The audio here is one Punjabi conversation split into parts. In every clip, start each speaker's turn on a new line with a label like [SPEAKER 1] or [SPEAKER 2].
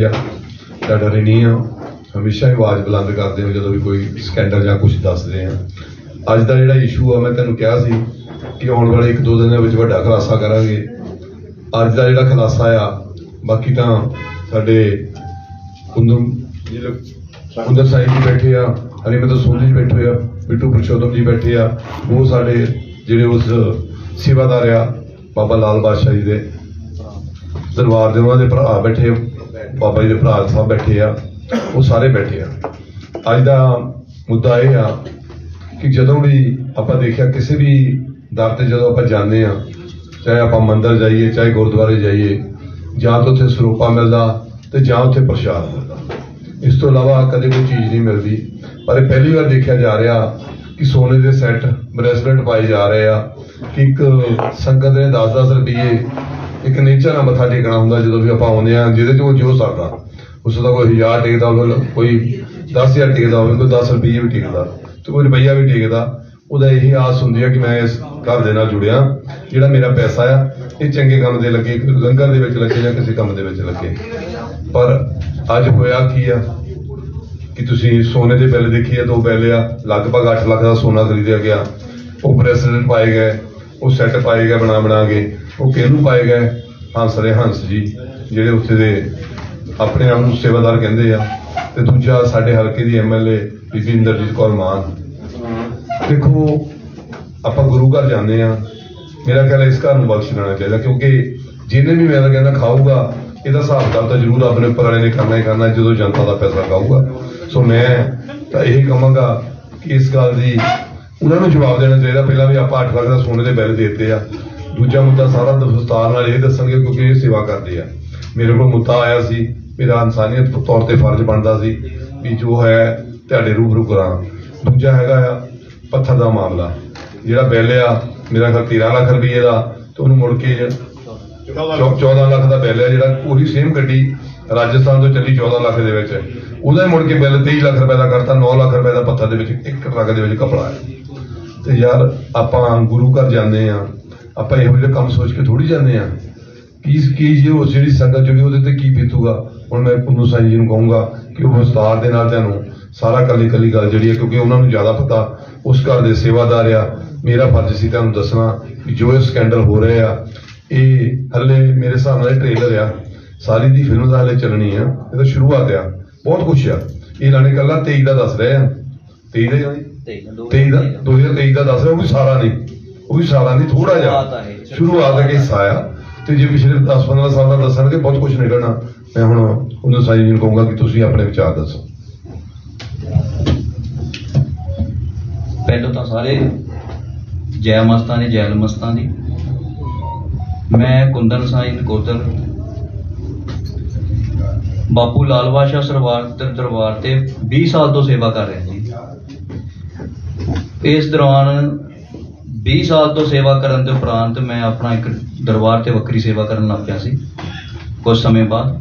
[SPEAKER 1] ਜਾਂ ਤਾਂ ਡਰੇ ਨਹੀਂ ਆ। ਹਮੇਸ਼ਾ ਹੀ ਆਵਾਜ਼ ਬੁਲੰਦ ਕਰਦੇ ਹੋ, ਜਦੋਂ ਵੀ ਕੋਈ ਸਕੈਂਡਲ ਜਾਂ ਕੁਝ ਦੱਸਦੇ ਆ। ਅੱਜ ਦਾ ਜਿਹੜਾ ਇਸ਼ੂ ਆ, ਮੈਂ ਤੈਨੂੰ ਕਿਹਾ ਸੀ ਕਿ ਆਉਣ ਵਾਲੇ ਇੱਕ ਦੋ ਦਿਨ ਦੇ ਵਿੱਚ ਵੱਡਾ ਖੁਲਾਸਾ ਕਰਾਂਗੇ। ਅੱਜ ਦਾ ਜਿਹੜਾ ਖੁਲਾਸਾ ਆ, ਬਾਕੀ ਤਾਂ ਸਾਡੇ ਕੁੰਦਮ ਜਿਹੜੇ ਕੁੰਦਰ ਸਾਹਿਬ ਜੀ ਬੈਠੇ ਆ ਹਰੀਮਤ ਸੋਨੀ ਜੀ ਬੈਠੇ ਆ, ਬਿੱਟੂ ਪੁਰਸ਼ੋਤਮ ਜੀ ਬੈਠੇ ਆ, ਉਹ ਸਾਡੇ ਜਿਹੜੇ ਉਸ ਸੇਵਾਦਾਰ ਆ, ਬਾਬਾ ਲਾਲ ਬਾਦਸ਼ਾਹ ਜੀ ਦੇ ਦਰਬਾਰ ਦੇ ਉਹਨਾਂ ਦੇ ਭਰਾ ਬੈਠੇ ਬਾਬਾ ਜੀ ਦੇ ਭਰਾ ਸਾਹਿਬ ਬੈਠੇ ਆ, ਉਹ ਸਾਰੇ ਬੈਠੇ ਆ। ਅੱਜ ਦਾ ਮੁੱਦਾ ਇਹ ਆ ਕਿ ਜਦੋਂ ਵੀ ਆਪਾਂ ਦੇਖਿਆ ਕਿਸੇ ਵੀ ਦਰ ਤੇ ਜਦੋਂ ਆਪਾਂ ਜਾਂਦੇ ਆ, ਚਾਹੇ ਆਪਾਂ ਮੰਦਿਰ ਜਾਈਏ, ਚਾਹੇ ਗੁਰਦੁਆਰੇ ਜਾਈਏ, ਜਾਂ ਤਾਂ ਉੱਥੇ ਸਰੂਪਾ ਮਿਲਦਾ ਤੇ ਜਾਂ ਉੱਥੇ ਪ੍ਰਸ਼ਾਦ ਮਿਲਦਾ। ਇਸ ਤੋਂ ਇਲਾਵਾ ਕਦੇ ਕੋਈ ਚੀਜ਼ ਨਹੀਂ ਮਿਲਦੀ। ਪਰ ਇਹ ਪਹਿਲੀ ਵਾਰ ਦੇਖਿਆ ਜਾ ਰਿਹਾ ਕਿ ਸੋਨੇ ਦੇ ਸੈੱਟ ਬ੍ਰੈਸਲੇਟ ਪਾਏ ਜਾ ਰਹੇ ਆ, ਕਿ ਇੱਕ ਸੰਗਤ ਨੇ 10-10 ਰੁਪਏ ਇੱਕ ਨੇਚਰ ਨਾਲ ਮੱਥਾ ਟੇਕਣਾ ਹੁੰਦਾ ਜਦੋਂ ਵੀ ਆਪਾਂ ਆਉਂਦੇ ਆ ਜਿਹਦੇ ਚੋਂ ਜੋ ਸਕਦਾ। ਉਸ ਦਾ ਕੋਈ ਹਜ਼ਾਰ ਟੇਕਦਾ ਹੋਵੇ ਕੋਈ 10000 ਟੇਕਦਾ ਹੋਵੇ, ਕੋਈ 10 ਰੁਪਏ ਵੀ ਟੇਕਦਾ, ਤੇ ਕੋਈ ਰੁਪਈਆ ਵੀ ਟੇਕਦਾ, ਉਹਦਾ ਇਹੀ ਆਸ ਹੁੰਦੀ ਆ ਕਿ ਮੈਂ ਇਸ ਘਰ ਦੇ ਨਾਲ ਜੁੜਿਆ, ਜਿਹੜਾ ਮੇਰਾ ਪੈਸਾ ਆ, ਇਹ ਚੰਗੇ ਕੰਮ ਦੇ ਲੱਗੇ ਲੰਗਰ ਦੇ ਵਿੱਚ ਲੱਗੇ ਜਾਂ ਕਿਸੇ ਕੰਮ ਦੇ ਵਿੱਚ ਲੱਗੇ। ਪਰ ਅੱਜ ਹੋਇਆ ਕੀ ਆ ਕਿ ਤੁਸੀਂ ਸੋਨੇ ਦੇ ਬਿੱਲ ਦੇਖੀਏ, ਦੋ ਬਿੱਲ ਆ, ਲਗਭਗ 8 ਲੱਖ ਦਾ ਸੋਨਾ ਖਰੀਦਿਆ ਗਿਆ। ਉਹ ਬ੍ਰੈਸਲੇਟ ਪਾਏ ਗਏ, ਉਹ ਸੈੱਟ ਪਾਏ ਗਏ ਬਣਾ ਬਣਾ ਕੇ। ਉਹ ਕਿਹਨੂੰ ਪਾਏ ਗਏ? ਹੰਸਰੇ ਹੰਸ ਜੀ, ਜਿਹੜੇ ਉੱਥੇ ਦੇ ਆਪਣੇ ਆਪ ਨੂੰ ਸੇਵਾਦਾਰ ਕਹਿੰਦੇ ਆ। ਤੇ ਦੂਜਾ ਸਾਡੇ ਹਲਕੇ ਦੀ ਐਮਐਲਏ ਬੀਬੀ ਇੰਦਰਜੀਤ ਕੌਰ ਮਾਨ। ਦੇਖੋ, ਆਪਾਂ ਗੁਰੂ ਘਰ ਜਾਂਦੇ ਆ। ਮੇਰਾ ਖਿਆਲ ਇਸ ਘਰ ਨੂੰ ਬਖਸ਼ ਲੈਣਾ ਚਾਹੀਦਾ, ਕਿਉਂਕਿ ਜਿਹਨੇ ਵੀ ਮੇਰਾ ਤਾਂ ਕਹਿੰਦਾ ਖਾਊਗਾ, ਇਹਦਾ ਹਿਸਾਬ ਕਿਤਾਬ ਤਾਂ ਜ਼ਰੂਰ ਆਪਣੇ ਉੱਪਰ ਵਾਲੇ ਨੇ ਕਰਨਾ ਹੀ ਕਰਨਾ, ਜਦੋਂ ਜਨਤਾ ਦਾ ਪੈਸਾ ਖਾਊਗਾ। ਸੋ ਮੈਂ ਤਾਂ ਇਹ ਕਹਾਂਗਾ ਕਿ ਇਸ ਗੱਲ ਦੀ ਉਹਨਾਂ ਨੂੰ ਜਵਾਬ ਦੇਣਾ ਚਾਹੀਦਾ। ਪਹਿਲਾਂ ਵੀ ਆਪਾਂ 8 ਲੱਖ ਦਾ ਸੋਨੇ ਦੇ ਬਿੱਲ ਦੇ ਦਿੱਤੇ ਆ। ਦੂਜਾ ਮੁੱਦਾ ਸਾਰਾ ਦਸਤਾਰ ਨਾਲ ਇਹ ਦੱਸਣਗੇ ਕਿਉਂਕਿ ਇਹ ਸੇਵਾ ਕਰਦੇ ਆ। ਮੇਰੇ ਕੋਲ ਮੁੱਦਾ ਆਇਆ ਸੀ, ਮੇਰਾ ਇਨਸਾਨੀਅਤ ਤੌਰ ਤੇ ਫਰਜ਼ ਬਣਦਾ ਸੀ ਵੀ ਜੋ ਹੈ ਤੁਹਾਡੇ ਰੂਬਰੂ ਕਰਾਂ। ਦੂਜਾ ਹੈਗਾ ਆ ਪੱਥਰ ਦਾ ਮਾਮਲਾ। ਜਿਹੜਾ ਬਿੱਲ ਆ, ਮੇਰਾ ਖਿਆਲ 13 ਲੱਖ ਰੁਪਏ ਦਾ ਤੇ ਉਹਨੂੰ ਮੁੜ ਕੇ 14 ਲੱਖ ਦਾ ਬਿੱਲ ਆ, ਜਿਹੜਾ ਉਹੀ ਸੇਮ ਗੱਡੀ ਰਾਜਸਥਾਨ ਤੋਂ ਚੱਲੀ 14 ਲੱਖ ਦੇ ਵਿੱਚ। ਉਹਦਾ ਮੁੜ ਕੇ ਬਿੱਲ 23 ਲੱਖ ਰੁਪਏ ਦਾ ਕਰਤਾ 9 ਲੱਖ ਰੁਪਏ ਦਾ ਪੱਥਰ ਦੇ ਵਿੱਚ ਇੱਕ ਟਰੱਕ ਦੇ ਵਿੱਚ ਕਪੜਾ ਹੈ ਤੇ ਯਾਰ, ਆਪਾਂ ਗੁਰੂ ਘਰ ਜਾਂਦੇ ਆ ਆਪਾਂ ਇਹੋ ਜਿਹੇ ਕੰਮ ਸੋਚ ਕੇ ਥੋੜੀ ਜਾਂਦੇ ਆ ਕੀ ਕੀ ਜੀ ਉਹ ਜਿਹੜੀ ਸੰਗਤ ਜਿਹੜੀ ਉਹਦੇ ਤੇ ਕੀ ਬੀਤੂਗਾ? ਹੁਣ ਮੈਂ ਪੁੰਨੂ ਸਾਈਂ ਜੀ ਨੂੰ ਕਹੂੰਗਾ ਕਿ ਉਹ ਵਿਸਤਾਰ ਦੇ ਨਾਲ ਤੁਹਾਨੂੰ ਸਾਰਾ ਕੱਲੀ ਕੱਲੀ ਗੱਲ ਜਿਹੜੀ ਹੈ ਕਿਉਂਕਿ ਉਹਨਾਂ ਨੂੰ ਜ਼ਿਆਦਾ ਪਤਾ ਉਸ ਘਰ ਦੇ ਸੇਵਾਦਾਰ ਆ। ਮੇਰਾ ਫਰਜ਼ ਸੀ ਤੁਹਾਨੂੰ ਦੱਸਣਾ ਕਿ ਜੋ ਇਹ ਸਕੈਂਡਲ ਹੋ ਰਹੇ ਆ ਇਹ ਹੱਲੇ ਮੇਰੇ ਹਿਸਾਬ ਨਾਲ ਟ੍ਰੇਲਰ ਆ। ਸਾਰੀ ਦੀ ਫਿਲਮ ਦਾ ਹਲੇ ਚੱਲਣੀ ਆ ਇਹ ਤਾਂ ਸ਼ੁਰੂਆਤ ਆ। ਬਹੁਤ ਕੁਛ ਆ। ਇਹ ਲਾਣੇ ਕੱਲਾ 23 ਦਾ ਦੱਸ ਰਹੇ ਆ। 23 ਦਾ ਜਾਨੀ 23 ਦਾ 2023 ਦਾ ਦੱਸ ਰਿਹਾ ਉਹ ਵੀ ਸਾਰਾ ਨਹੀਂ। ਉਹ ਵੀ ਸਾਰਾ ਨਹੀਂ ਥੋੜਾ ਜਿਹਾ। ਸ਼ੁਰੂਆਤ ਦਾ ਹਿੱਸਾ ਆ। ਤੇ ਜੇ ਪਿਛਲੇ 10-15 ਸਾਲ ਦਾ ਦੱਸਣਗੇ ਬਹੁਤ ਕੁਝ ਨਿਕਲਣਾ। ਮੈਂ ਹੁਣ ਉਹਨਾਂ ਸਾਈ ਜੀ ਨੂੰ ਕਹੂੰਗਾ ਕਿ ਤੁਸੀਂ ਆਪਣੇ ਵਿਚਾਰ ਦੱਸੋ।
[SPEAKER 2] ਪਹਿਲਾਂ ਤਾਂ ਸਾਰੇ ਜੈ ਮਸਤਾਂ ਦੀ ਜੈ ਮਸਤਾਂ ਦੀ ਮੈਂ ਕੁੰਦਨ ਸਾਈਂ ਨਕੋਦਰ ਬਾਪੂ ਲਾਲ ਬਾਦਸ਼ਾਹ ਸਰਵਾਰ ਦੇ ਦਰਬਾਰ ਤੇ 20 ਸਾਲ ਤੋਂ ਸੇਵਾ ਕਰ ਰਿਹਾ ਜੀ ਇਸ ਦੌਰਾਨ 20 ਸਾਲ ਤੋਂ ਸੇਵਾ ਕਰਨ ਦੇ ਉਪਰੰਤ ਮੈਂ ਆਪਣਾ ਇੱਕ ਦਰਬਾਰ ਤੇ ਵੱਖਰੀ ਸੇਵਾ ਕਰਨ ਲੱਗ ਪਿਆ ਸੀ ਕੁਝ ਸਮੇਂ ਬਾਅਦ।